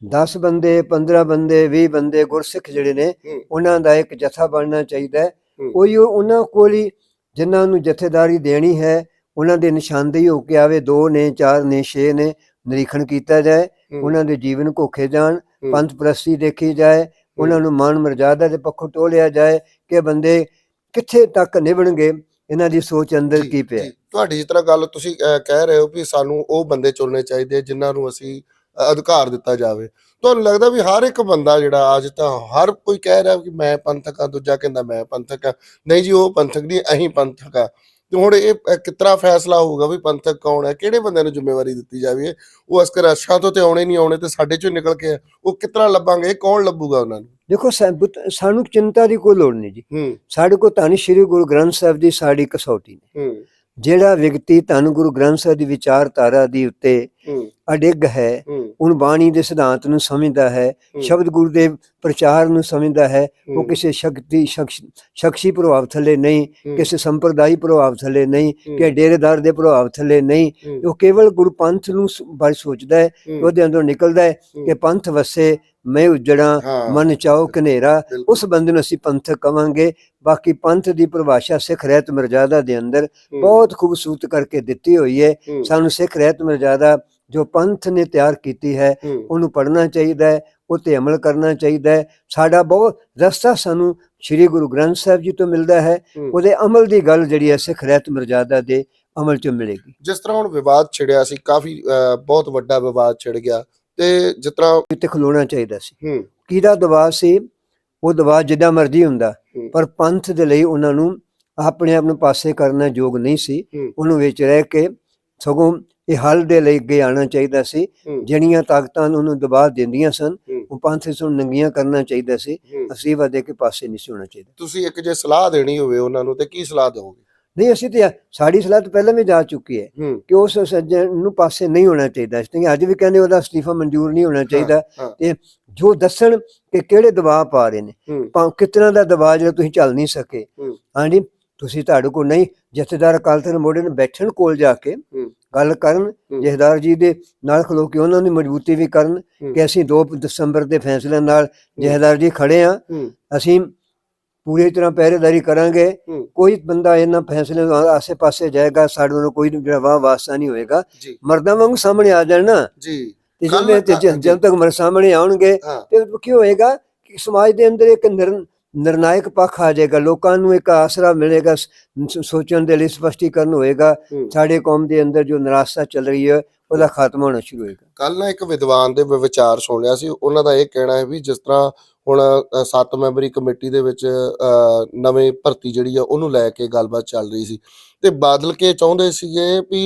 10 ਬੰਦੇ 15 ਬੰਦੇ 20 ਬੰਦੇ ਗੁਰਸਿੱਖ ਜਿਹੜੇ ਨੇ। ਉਹਨਾਂ ਦਾ ਇੱਕ ਜਥਾ ਬਣਨਾ ਚਾਹੀਦਾ ਹੂੰ। ਕੋਈ ਉਹ- ਉਹਨਾਂ ਕੋਲ ਹੀ ਜਿਨ੍ਹਾਂ ਨੂੰ ਜਥੇਦਾਰੀ ਦੇਣੀ ਹੈ ਉਹਨਾਂ ਦੇ ਨਿਸ਼ਾਨਦੇਹੀ ਹੋ ਕੇ ਆਵੇ ਦੋ ਨੇ ਚਾਰ ਨੇ ਛੇ ਨੇ ਨਿਰੀਖਣ ਕੀਤਾ ਜਾਏ ਉਹਨਾਂ ਦੇ ਜੀਵਨ ਘੋਖੇ ਜਾਣ ਪੰਥ ਪ੍ਰਸਤੀ ਦੇਖੀ ਜਾਏ ਉਹਨਾਂ ਨੂੰ ਮਾਨ ਮਰਜ਼ਾਦਾ ਦੇ ਪੱਖੋਂ ਟੋਲਿਆ ਜਾਏ ਕਿ ਬੰਦੇ ਕਿੱਥੇ ਤੱਕ ਨਿਭਣਗੇ ਇਹਨਾਂ ਦੀ ਸੋਚ ਅੰਦਰ ਕੀ ਪਿਆ।
ਤੁਹਾਡੀ ਜਿਸ ਤਰ੍ਹਾਂ ਗੱਲ ਤੁਸੀਂ ਕਹਿ ਰਹੇ ਹੋ ਕਿ ਸਾਨੂੰ ਉਹ ਬੰਦੇ ਚੁਣਨੇ ਚਾਹੀਦੇ ਜਿਨ੍ਹਾਂ ਨੂੰ ਅਸੀਂ ਅਧਿਕਾਰ ਦਿੱਤਾ ਜਾਵੇ। ਤੁਹਾਨੂੰ ਲੱਗਦਾ ਵੀ ਹਰ ਇੱਕ ਬੰਦਾ ਜਿਹੜਾ ਅੱਜ ਤਾਂ ਹਰ ਕੋਈ ਕਹਿ ਰਿਹਾ ਕਿ ਮੈਂ ਪੰਥਕ ਆ ਦੂਜਾ ਕਹਿੰਦਾ ਮੈਂ ਪੰਥਕ ਆ। ਨਹੀਂ ਜੀ ਉਹ ਪੰਥਕ ਨਹੀਂ ਅਸੀਂ ਪੰਥਕ ਆ। ਤੇ ਹੁਣ ਇਹ ਕਿਤਰਾ ਫੈਸਲਾ ਹੋਊਗਾ ਵੀ ਪੰਥਕ ਕੌਣ ਹੈ? ਕਿਹੜੇ ਬੰਦੇ ਨੂੰ ਜ਼ਿੰਮੇਵਾਰੀ ਦਿੱਤੀ ਜਾਵੇ? ਉਹ ਅਸਕਰ ਅਸ਼ਾਂ ਤੋਂ ਤੇ ਆਉਣੇ ਨਹੀਂ ਆਉਣੇ ਤੇ ਸਾਡੇ ਚੋਂ ਨਿਕਲ ਕੇ। ਉਹ ਕਿਤਰਾ ਲੱਭਾਂਗੇ? ਕੌਣ ਲੱਭੂਗਾ ਉਹਨਾਂ ਨੂੰ?
ਦੇਖੋ ਸਾਨੂੰ ਚਿੰਤਾ ਦੀ ਕੋਈ ਲੋੜ ਨਹੀਂ ਜੀ। ਸਾਡੇ ਕੋਲ ਧੰਨ ਸ਼੍ਰੀ ਗੁਰੂ ਗ੍ਰੰਥ ਸਾਹਿਬ ਦੀ ਸਾਡੀ ਕਸੌਟੀ ਨੇ। ਜਿਹੜਾ ਵਿਅਕਤੀ ਧੰਨ ਗੁਰੂ ਗ੍ਰੰਥ ਸਾਹਿਬ ਦੀ ਵਿਚਾਰਧਾਰਾ ਦੀ ਉੱਤੇ ਅਡਿੱਗ ਹੈ।
ਹੂੰ।
ਉਹ ਬਾਣੀ ਦੇ ਸਿਧਾਂਤ ਨੂੰ ਸਮਝਦਾ ਹੈ। ਸ਼ਬਦ ਗੁਰੂ ਦੇ ਪ੍ਰਚਾਰ ਨੂੰ ਸਮਝਦਾ ਹੈ। ਉਹ ਕਿਸੇ ਸ਼ਕਤੀ ਸ਼ਖਸ- ਪ੍ਰਭਾਵ ਥੱਲੇ ਨਹੀਂ ਕਿਸੇ ਸੰਪਰਦਾਈ ਪ੍ਰਭਾਵ ਥੱਲੇ ਨਹੀਂ ਕਿ ਡੇਰੇਦਾਰ ਦੇ ਪ੍ਰਭਾਵ ਥੱਲੇ ਨਹੀਂ। ਉਹ ਕੇਵਲ ਗੁਰੂ ਪੰਥ ਨੂੰ ਬਾਰੇ ਸੋਚਦਾ ਹੈ। ਉਹਦੇ ਅੰਦਰੋਂ ਨਿਕਲਦਾ ਹੈ ਕਿ ਪੰਥ ਵਸੇ ਮੈਂ ਉਜੜਾ ਮਨ ਚਾਓ ਕਨੇਰਾ ਉਸ ਬੰਦੇ ਨੂੰ ਅਸੀਂ ਪੰਥਕ ਕਵਾਂਗੇ। ਬਾਕੀ ਪੰਥ ਦੀ ਪਰਿਭਾਸ਼ਾ ਸਿੱਖ ਰਹਿਤ ਮਰਜ਼ਾਦਾ ਦੇ ਅੰਦਰ ਬਹੁਤ ਖੂਬਸੂਰਤ ਕਰਕੇ ਦਿੱਤੀ ਹੋਈ ਹੂੰ, ਸਾਨੂੰ ਸਿੱਖ ਰਹਿਤ ਮਰਜ਼ਾਦਾ ਜੋ ਪੰਥ ਨੇ ਤਿਆਰ ਕੀਤੀ ਹੈ ਉਹਨੂੰ ਪੜ੍ਹਨਾ ਚਾਹੀਦਾ ਹੈ ਉਹ ਤੇ ਅਮਲ ਕਰਨਾ ਚਾਹੀਦਾ ਹੈ। ਸਾਡਾ ਬਹੁਤ ਰਸਤਾ ਸਾਨੂੰ ਸ੍ਰੀ ਗੁਰੂ ਗ੍ਰੰਥ ਸਾਹਿਬ ਜੀ ਤੋਂ ਮਿਲਦਾ ਹੈ। ਉਹਦੇ ਅਮਲ ਦੀ ਗੱਲ ਜਿਹੜੀ ਹੈ ਸਿੱਖ ਰਹਿਤ ਮਰਜ਼ਾਦਾ ਦੇ ਅਮਲ ਚ ਮਿਲੇਗੀ।
ਜਿਸ ਤਰ੍ਹਾਂ ਹੁਣ ਵਿਵਾਦ ਛਿੜਿਆ ਸੀ ਕਾਫੀ ਬਹੁਤ ਵੱਡਾ ਵਿਵਾਦ ਛਿੜ ਗਿਆ ਤੇ ਜਿਸ ਤਰ੍ਹਾਂ
ਇੱਥੇ ਖਲੋਣਾ ਚਾਹੀਦਾ ਸੀ। ਕਿਹਦਾ ਦਬਾਅ ਸੀ? ਉਹ ਦਬਾਅ ਜਿੱਦਾਂ ਮਰਜ਼ੀ ਹੁੰਦਾ। ਪਰ ਪੰਥ ਦੇ ਲਈ ਉਹਨਾਂ ਨੂੰ ਆਪਣੇ ਆਪ ਨੂੰ ਪਾਸੇ ਕਰਨਾ ਯੋਗ ਨਹੀਂ ਸੀ। ਉਹਨੂੰ ਵਿੱਚ ਰਹਿ ਕੇ ਸਗੋਂ ਇਹ ਹੱਲ ਦੇ ਲਈ ਅੱਗੇ ਆਉਣਾ ਚਾਹੀਦਾ ਸੀ। ਜਿਹੜੀਆਂ ਤਾਕਤਾਂ ਉਹਨੂੰ ਦਬਾਅ ਦਿੰਦੀਆਂ ਸਨ। ਉਹ ਪੰਥ ਇਸ ਨੂੰ ਨੰਗੀਆਂ ਕਰਨਾ ਚਾਹੀਦਾ ਸੀ। ਅਸੀਵਾ ਦੇ ਕੇ ਪਾਸੇ ਨਹੀਂ ਸੀ ਹੋਣਾ ਚਾਹੀਦਾ।
ਤੁਸੀਂ ਇੱਕ ਜੇ ਸਲਾਹ ਦੇਣੀ ਹੋਵੇ ਉਹਨਾਂ ਨੂੰ ਤੇ ਕੀ ਸਲਾਹ ਦਿਓਗੇ?
ਨਹੀਂ ਅਸੀਂ ਤੇ ਸਾਡੀ ਸਲਾਹ ਤਾਂ ਪਹਿਲਾਂ ਵੀ ਜਾ ਚੁੱਕੀ ਹੈ ਕਿ ਉਸ ਸੱਜਣ ਨੂੰ ਪਾਸੇ ਨਹੀਂ ਹੋਣਾ ਚਾਹੀਦਾ। ਇਸ ਅੱਜ ਵੀ ਕਹਿੰਦੇ ਉਹਦਾ ਅਸਤੀਫਾ ਮਨਜ਼ੂਰ ਨਹੀਂ ਹੋਣਾ ਚਾਹੀਦਾ। ਤੇ ਜੋ ਦੱਸਣ ਕਿ ਕਿਹੜੇ ਦਬਾਅ ਪਾ ਰਹੇ ਨੇ ਭਾਵੇਂ ਕਿਤਨਾ ਦਾ ਦਬਾਅ ਜਿਹੜਾ ਤੁਸੀਂ ਚੱਲ ਨਹੀਂ ਸਕੇ। ਹਾਂਜੀ ਤੁਸੀਂ ਤੁਹਾਡੇ ਕੋਲ ਨਹੀਂ ਜਥੇਦਾਰ ਅਕਾਲ ਤਖਤ ਮੋਢੇ ਨੂੰ ਬੈਠਣ ਕੋਲ ਜਾ ਕੇ। ਗੱਲ ਕਰਨ
ਹੂੰ।
ਜਥੇਦਾਰ ਜੀ ਦੇ ਨਾਲ ਖਲੋ ਕੇ ਉਹਨਾਂ ਦੀ ਮਜ਼ਬੂਤੀ ਵੀ ਕਰਨ। ਕਿ ਅਸੀਂ 2 ਦਸੰਬਰ ਦੇ ਫੈਸਲੇ ਨਾਲ ਜਥੇਦਾਰ ਜੀ ਖੜੇ ਆ। ਅਸੀਂ ਪੂਰੀ ਤਰ੍ਹਾਂ ਪਹਿਰੇਦਾਰੀ ਕਰਾਂਗੇ। ਕੋਈ ਬੰਦਾ ਇਹਨਾਂ ਫੈਸਲੇ ਨਾਲ ਆਸੇ-ਪਾਸੇ ਜਾਏਗਾ ਸਾਡੇ ਨੂੰ ਕੋਈ ਜਿਹੜਾ ਵਾਹ ਵਾਸਤਾ ਨਹੀਂ ਹੋਏਗਾ। ਮਰਦਾਂ ਵਾਂਗ ਸਾਹਮਣੇ ਆ ਜਾਣ ਨਾ।
ਜੀ।
ਤੇ ਜਿਵੇਂ ਜਦ ਤੱਕ ਮਰ ਸਾਹਮਣੇ ਆਉਣਗੇ ਤੇ ਕੀ ਹੋਏਗਾ ਕਿ ਸਮਾਜ ਦੇ ਅੰਦਰ ਇੱਕ ਨਿਰ- ਨਿਰਣਾਇਕ ਪੱਖ ਆ ਜਾਏਗਾ ਲੋਕਾਂ ਨੂੰ ਇੱਕ ਆਸਰਾ ਮਿਲੇਗਾ ਸੋਚਣ ਦੇ ਲਈ ਸਪਸ਼ਟੀਕਰਨ ਹੋਏਗਾ। ਸਾਡੇ ਕੌਮ ਦੇ ਅੰਦਰ ਜੋ ਨਿਰਾਸ਼ਾ ਚੱਲ ਰਹੀ ਹੈ ਉਹਦਾ ਖਾਤਮਾ ਹੋਣਾ ਸ਼ੁਰੂ ਹੋਏਗਾ।
ਕੱਲ ਨਾ ਇੱਕ ਵਿਦਵਾਨ ਦੇ ਵਿਚਾਰ ਸੁਣਿਆ ਸੀ ਉਹਨਾਂ ਦਾ ਇਹ ਕਹਿਣਾ ਹੈ ਵੀ ਜਿਸ ਤਰ੍ਹਾਂ ਹੁਣ ਸੱਤ ਮੈਂਬਰੀ ਕਮੇਟੀ ਦੇ ਵਿੱਚ ਨਵੇਂ ਭਰਤੀ ਜਿਹੜੀ ਆ ਉਹਨੂੰ ਲੈ ਕੇ ਗੱਲਬਾਤ ਚੱਲ ਰਹੀ ਸੀ। ਤੇ ਬਾਦਲ ਕੇ ਚਾਹੁੰਦੇ ਸੀਗੇ ਵੀ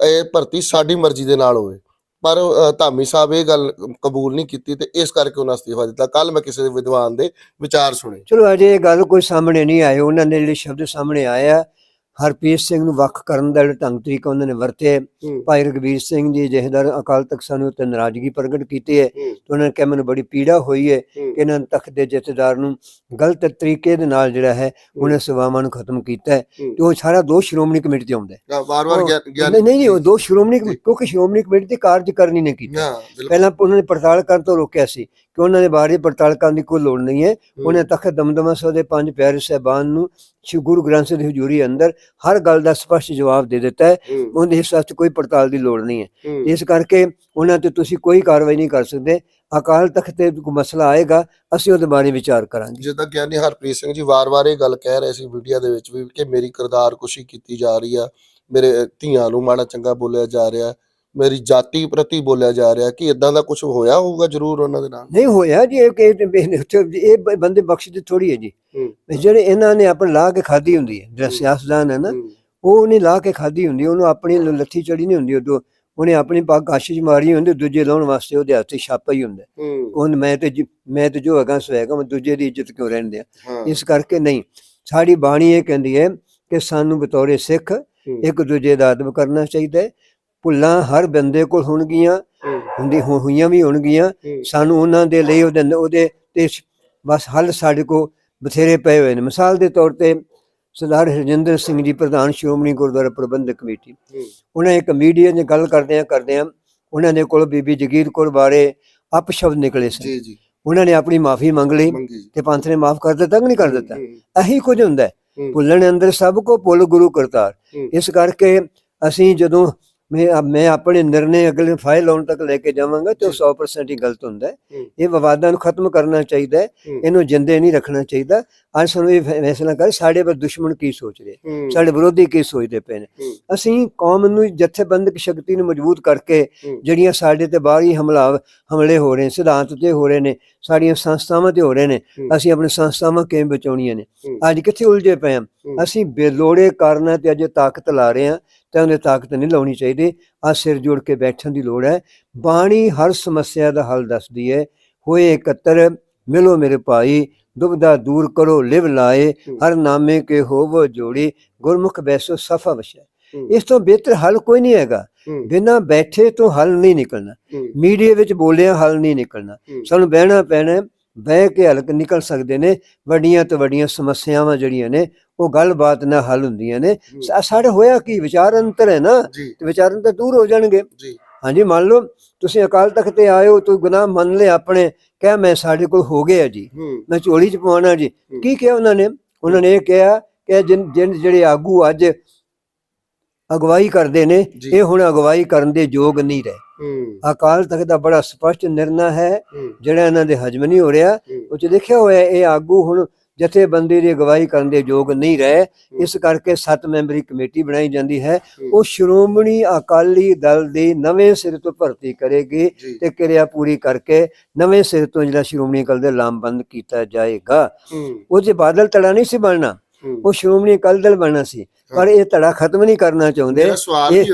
ਇਹ ਭਰਤੀ ਸਾਡੀ ਮਰਜ਼ੀ ਦੇ ਨਾਲ ਹੋਵੇ? ਪਰ ਧਾਮੀ ਸਾਹਿਬ ਇਹ ਗੱਲ ਕਬੂਲ ਨਹੀਂ ਕੀਤੀ ਤੇ ਇਸ ਕਰਕੇ ਉਹਨਾਂ ਅਸਤੀਫਾ ਦਿੱਤਾ। ਕੱਲ ਮੈਂ ਕਿਸੇ ਵਿਦਵਾਨ ਦੇ ਵਿਚਾਰ ਸੁਣੇ।
ਚਲੋ ਅਜੇ ਇਹ ਗੱਲ ਕੋਈ ਸਾਹਮਣੇ ਨਹੀਂ ਆਏ ਉਹਨਾਂ ਦੇ ਜਿਹੜੇ ਸ਼ਬਦ ਸਾਹਮਣੇ ਆਇਆ ਹਰਪ੍ਰੀਤ ਸਿੰਘ ਨੂੰ ਵੱਖ ਕਰਨ ਦਾ ਜਿਹੜਾ ਢੰਗ ਤਰੀਕਾ ਉਹਨਾਂ ਨੇ ਵਰਤੇ। ਭਾਈ ਰਗਵੀਰ ਸਿੰਘ ਜੀ ਜਹੇਦਾਰ ਅਕਾਲ ਤਖਤ ਸਾਨੂੰ ਉੱਤੇ ਨਾਰਾਜ਼ਗੀ ਪ੍ਰਗਟ ਕੀਤੀ ਹੈ ਤੇ ਉਹਨਾਂ ਨੇ ਕਿਹਾ ਮੈਨੂੰ ਬੜੀ ਪੀੜਾ ਹੋਈ ਹੈ ਕਿ ਇਹਨਾਂ ਤਖਤ ਦੇ ਜਥੇਦਾਰ ਨੂੰ ਗਲਤ ਤਰੀਕੇ ਦੇ ਨਾਲ ਜਿਹੜਾ ਹੈ ਉਹਨੇ ਸੇਵਾਵਾਂ ਨੂੰ ਖਤਮ ਕੀਤਾ ਹੈ। ਤੇ ਉਹ ਸਾਰਾ ਦੋਸ਼ ਸ਼੍ਰੋਮਣੀ ਕਮੇਟੀ ਤੇ ਆਉਂਦਾ ਹੈ।
ਵਾਰ-ਵਾਰ
ਨਹੀਂ ਨਹੀਂ ਉਹ ਦੋਸ਼ ਸ਼੍ਰੋਮਣੀ ਕਮੇਟੀ ਕਿਉਂਕਿ ਸ਼੍ਰੋਮਣੀ ਕਮੇਟੀ ਦੀ ਕਾਰਜਕਾਰਨੀ ਨੇ ਕੀਤਾ। ਪਹਿਲਾਂ ਉਹਨਾਂ ਨੇ ਪੜਤਾਲ ਕਰਨ ਤੋਂ ਰੋਕਿਆ ਸੀ ਕਿ ਉਹਨਾਂ ਦੇ ਬਾਰੇ ਪੜਤਾਲ ਕਰਨ ਦੀ ਕੋਈ ਲੋੜ ਨਹੀਂ ਹੈ। ਉਹਨੇ ਤਖਤ ਦਮਦਮਾ ਸਾਹਿਬ ਦੇ ਪੰਜ ਪਿਆਰੇ ਸਹਿਬਾਨ ਨੂੰ ਸ਼੍ਰੀ ਗੁਰੂ ਗ੍ਰੰਥ ਸਾਹਿਬ ਦੀ ਹਜ਼ੂਰੀ ਅੰਦਰ ਹਰ ਗੱਲ ਦਾ ਸਪਸ਼ਟ ਜਵਾਬ ਦੇ ਦਿੱਤਾ ਹੈ। ਉਹਦੇ ਇਸ ਵਾਸਤੇ ਕੋਈ ਪੜਤਾਲ ਦੀ ਲੋੜ ਨਹੀਂ ਹੈ।
ਹੂੰ,
ਇਸ ਕਰਕੇ ਉਹਨਾਂ ਤੇ ਤੁਸੀਂ ਕੋਈ ਕਾਰਵਾਈ ਨਹੀਂ ਕਰ ਸਕਦੇ। ਅਕਾਲ ਤਖਤ ਤੇ ਕੋਈ ਮਸਲਾ ਆਏਗਾ ਅਸੀਂ ਉਹਦੇ ਬਾਰੇ ਵਿਚਾਰ ਕਰਾਂਗੇ।
ਜਿੱਦਾਂ ਗਿਆਨੀ ਹਰਪ੍ਰੀਤ ਸਿੰਘ ਜੀ ਵਾਰ-ਵਾਰ ਇਹ ਗੱਲ ਕਹਿ ਰਹੇ ਸੀ ਮੀਡੀਆ ਦੇ ਵਿੱਚ ਵੀ ਕਿ ਮੇਰੀ ਕਿਰਦਾਰ ਕੁਸ਼ੀ ਕੀਤੀ ਜਾ ਰਹੀ ਆ। ਮੇਰੇ ਧੀਆਂ ਨੂੰ ਮਾੜਾ ਚੰਗਾ ਬੋਲਿਆ ਜਾ ਰਿਹਾ। ਮੇਰੀ ਜਾਤੀ ਪ੍ਰਤੀ ਬੋਲਿਆ ਜਾ ਰਿਹਾ ਕਿ ਇਦਾਂ ਦਾ ਕੁਝ ਹੋਇਆ ਹੋਊਗਾ ਜ਼ਰੂਰ ਉਹਨਾਂ ਦੇ ਨਾਲ?
ਨਹੀਂ ਹੋਇਆ ਜੀ ਇਹ ਕਿ ਇਹ ਬੰਦੇ ਬਖਸ਼ਦੇ ਥੋੜੀ ਹੈ ਜੀ। ਜਿਹੜੇ ਇਹਨਾਂ ਨੇ ਆਪਣ ਲਾ ਕੇ ਖਾਦੀ ਹੁੰਦੀ ਹੈ ਜਿਹੜਾ
ਹੂੰ।
ਸਿਆਸਤਦਾਨ ਹੈ ਨਾ ਉਹ ਨਹੀਂ ਲਾ ਕੇ ਖਾਦੀ ਹੁੰਦੀ ਉਹਨੂੰ ਆਪਣੀ ਲੱਥੀ ਚੜੀ ਨਹੀਂ ਹੁੰਦੀ ਉਦੋਂ ਉਹਨੇ ਆਪਣੀ ਪੱਗ ਆਸ਼ੀਸ਼ ਮਾਰੀ ਹੁੰਦੀ ਦੂਜੇ ਲਾਉਣ ਵਾਸਤੇ ਉਹਦੇ ਹੱਥ ਛਾਪਾ ਹੀ ਹੁੰਦਾ। ਉਹਨ ਮੈਂ ਤੇ ਮੈਂ ਤੇ ਜੋ ਹੈਗਾ ਸੋ ਹੈਗਾ ਮੈਂ ਦੂਜੇ ਦੀ ਇੱਜ਼ਤ ਕਿਉਂ ਰਹਿਣ ਦਿਆਂ? ਇਸ ਕਰਕੇ ਨਹੀਂ ਸਾਡੀ ਬਾਣੀ ਇਹ ਕਹਿੰਦੀ ਹੈ ਕਿ ਸਾਨੂੰ ਬਤੌਰੇ ਸਿੱਖ ਇੱਕ ਦੂਜੇ ਦਾ ਅਦਬ ਕਰਨਾ ਚਾਹੀਦਾ ਹੈ ਭੁੱਲਾਂ ਹਰ ਬੰਦੇ ਕੋਲ ਹੋਣਗੀਆਂ ਹੁੰਦੀ ਹੋਈਆਂ ਵੀ ਹੋਣਗੀਆਂ। ਸਾਨੂੰ ਉਹਨਾਂ ਦੇ ਲਈ ਉਹਦੇ ਉਹਦੇ ਤੇ ਸ਼- ਬਸ ਹੱਲ ਸਾਡੇ ਕੋ ਬਥੇਰੇ ਪਏ ਹੋਏ ਨੇ। ਮਿਸਾਲ ਦੇ ਤੌਰ ਤੇ ਸਰਦਾਰ ਹਰਜਿੰਦਰ ਸਿੰਘ ਜੀ ਪ੍ਰਧਾਨ ਸ਼੍ਰੋਮਣੀ ਗੁਰਦੁਆਰਾ ਪ੍ਰਬੰਧਕ ਕਮੇਟੀ। ਉਹਨਾਂ ਇੱਕ ਮੀਡੀਆ ਦੀ ਗੱਲ ਕਰਦੇ ਆ ਕਰਦੇ ਆ ਉਹਨਾਂ ਦੇ ਕੋਲ ਬੀਬੀ ਜਗੀਰ ਕੌਰ ਬਾਰੇ ਅਪਸ਼ਬਦ ਨਿਕਲੇ ਸਨ।
ਜੀ ਜੀ।
ਉਹਨਾਂ ਨੇ ਆਪਣੀ ਮਾਫੀ ਮੰਗ ਲਈ ਤੇ ਪੰਥ ਨੇ ਮਾਫ ਕਰ ਦਿੱਤਾ ਕਿ ਨਹੀਂ ਕਰ ਦਿੱਤਾ? ਇਹੀ ਕੁਝ ਹੁੰਦਾ ਭੁੱਲਣ ਅੰਦਰ ਸਭ ਕੋ ਭੁੱਲ ਗੁਰੂ ਕਰਤਾਰ। ਇਸ ਕਰਕੇ ਅਸੀਂ ਜਦੋਂ ਮੈਂ ਮੈਂ ਆਪਣੇ ਨਿਰਣੇ ਅਗਲੇ ਫਾਈਲ ਲਾਉਣ ਤੱਕ ਲੈ ਕੇ ਜਾਵਾਂਗਾ ਤੇ ਉਹ 100% ਹੀ ਗਲਤ ਹੁੰਦਾ ਹੈ। ਇਹ ਵਿਵਾਦਾਂ ਨੂੰ ਖਤਮ ਕਰਨਾ ਚਾਹੀਦਾ ਹੂੰ। ਇਹਨੂੰ ਜਿੰਦੇ ਨਹੀਂ ਰੱਖਣਾ ਚਾਹੀਦਾ ਅੱਜ ਸਾਨੂੰ ਇਹ ਫੈ- ਫੈਸਲਾ ਕਰ ਸਾਡੇ ਪਰ ਦੁਸ਼ਮਣ ਕੀ ਸੋਚ ਰਹੇ ਸਾਡੇ ਵਿਰੋਧੀ ਕੀ ਸੋਚਦੇ ਪਏ ਨੇ। ਅਸੀਂ ਕੌਮ ਨੂੰ ਜਥੇਬੰਦਕ ਸ਼ਕਤੀ ਨੂੰ ਮਜ਼ਬੂਤ ਕਰਕੇ। ਜਿਹੜੀਆਂ ਸਾਡੇ ਤੇ ਬਾਹਰੀ ਹਮਲਾ ਹਮਲੇ ਹੋ ਰਹੇ ਨੇ ਸਿਧਾਂਤ ਤੇ ਹੋ ਰਹੇ ਨੇ ਸਾਡੀਆਂ ਸੰਸਥਾਵਾਂ ਤੇ ਹੋ ਰਹੇ ਨੇ। ਅਸੀਂ ਆਪਣੀ ਸੰਸਥਾਵਾਂ ਕਿਵੇਂ ਬਚਾਉਣੀਆਂ ਨੇ। ਅੱਜ ਕਿੱਥੇ ਉਲਝੇ ਪਏ ਹਾਂ
ਹੂੰ।
ਅਸੀਂ ਬੇਲੋੜੇ ਕਾਰਨਾਂ ਤੇ ਅਜੇ ਤਾਕਤ ਲਾ ਰਹੇ ਹਾਂ ਤੇ ਉਹਨੇ ਤਾਕਤ ਨਹੀਂ ਲਾਉਣੀ ਚਾਹੀਦੀ ਆ ਸਿਰ ਜੋੜ ਕੇ ਬੈਠਣ ਦੀ ਲੋੜ ਹੈ ਬਾਣੀ ਹਰ ਸਮੱਸਿਆ ਦਾ ਹੱਲ ਦੱਸਦੀ ਹੈ ਹੋਏ ਇਕੱਤਰ ਮਿਲੋ ਮੇਰੇ ਭਾਈ ਦੁਬਦਾ ਦੂਰ ਕਰੋ ਲਿਵ ਲਾਏ। ਹਰ ਨਾਮੇ ਕੇ ਹੋਵੋ ਜੋੜੀ ਗੁਰਮੁਖ ਬੈਸੋ ਸਫਾ ਵਸ਼ੈ। ਇਸ ਤੋਂ ਬਿਹਤਰ ਹੱਲ ਕੋਈ ਨਹੀਂ ਹੈਗਾ। ਬਿਨਾਂ ਬੈਠੇ ਤੋਂ ਹੱਲ ਨਹੀਂ ਨਿਕਲਣਾ। ਮੀਡੀਆ ਵਿੱਚ ਬੋਲਿਆ ਹੱਲ ਨਹੀਂ ਨਿਕਲਣਾ। ਸਾਨੂੰ ਬਹਿਣਾ ਪੈਣਾ ਬਹਿ ਕੇ ਹੱਲ ਨਿਕਲ ਸਕਦੇ ਨੇ ਵੱਡੀਆਂ ਤੋਂ ਵੱਡੀਆਂ ਸਮੱਸਿਆਵਾਂ ਜਿਹੜੀਆਂ ਨੇ ਉਹ ਗੱਲਬਾਤ ਨਾਲ ਹੱਲ ਹੁੰਦੀਆਂ ਨੇ। ਸਾਡੇ ਹੋਇਆ ਕੀ? ਵਿਚਾਰ ਅੰਤਰ ਹੈ ਨਾ? ਤੇ ਵਿਚਾਰ ਅੰਤਰ ਦੂਰ ਹੋ ਜਾਣਗੇ। ਹਾਂਜੀ ਮੰਨ ਲਓ ਤੁਸੀਂ ਅਕਾਲ ਤਖਤ ਤੇ ਆਏ ਹੋ ਤੂੰ ਗੁਨਾਹ ਮੰਨ ਲਿਆ ਆਪਣੇ। ਕਹਿ ਮੈਂ ਸਾਡੇ ਕੋਲ ਹੋ ਗਿਆ ਜੀ। ਮੈਂ ਝੋਲੀ ਚ ਪਵਾਉਣਾ ਜੀ। ਕੀ ਕਿਹਾ ਉਹਨਾਂ ਨੇ? ਉਹਨਾਂ ਨੇ ਇਹ ਕਿਹਾ ਕਿ ਜਿਨ ਜਿਨ- ਜਿਹੜੇ ਆਗੂ ਅੱਜ ਅਗਵਾਈ ਕਰਦੇ ਨੇ। ਇਹ ਹੁਣ ਅਗਵਾਈ ਕਰਨ ਦੇ ਯੋਗ ਨਹੀਂ ਰਹੇ। ਅਕਾਲ ਤਖਤ ਦਾ ਬੜਾ ਸਪਸ਼ਟ ਨਿਰਣਾ ਹੈ ਜਿਹੜਾ ਇਹਨਾਂ ਦੇ ਹਜਮ ਨਹੀਂ ਹੋ ਰਿਹਾ। ਉਹ ਚ ਲਿਖਿਆ ਹੋਇਆ ਇਹ ਆਗੂ ਹੁਣ ਜਥੇਬੰਦੀ ਦੀ ਅਗਵਾਈ ਕਰਨ ਦੇ ਯੋਗ ਨਹੀਂ ਰਹੇ ਇਸ ਕਰਕੇ ਸੱਤ ਮੈਂਬਰੀ ਕਮੇਟੀ ਬਣਾਈ ਜਾਂਦੀ ਹੈ। ਉਹ ਸ਼੍ਰੋਮਣੀ ਅਕਾਲੀ ਦਲ ਦੀ ਨਵੇਂ ਸਿਰ ਤੋਂ ਭਰਤੀ ਕਰੇਗੀ ਤੇ ਕਿਰਿਆ ਪੂਰੀ ਕਰਕੇ ਨਵੇਂ ਸਿਰ ਤੋਂ ਜਿਹੜਾ ਸ਼੍ਰੋਮਣੀ ਅਕਾਲੀ ਦਲ ਲਾਮਬੰਦ ਕੀਤਾ ਜਾਏਗਾ। ਉਹ ਜੇ ਬਾਦਲ ਧੜਾ ਨਹੀਂ ਸੀ ਬਣਨਾ। ਉਹ ਸ਼੍ਰੋਮਣੀ ਅਕਾਲੀ ਦਲ ਬਣਨਾ ਸੀ। ਪਰ ਇਹ ਧੜਾ ਖਤਮ ਨਹੀਂ ਕਰਨਾ ਚਾਹੁੰਦੇ। ਇਹ-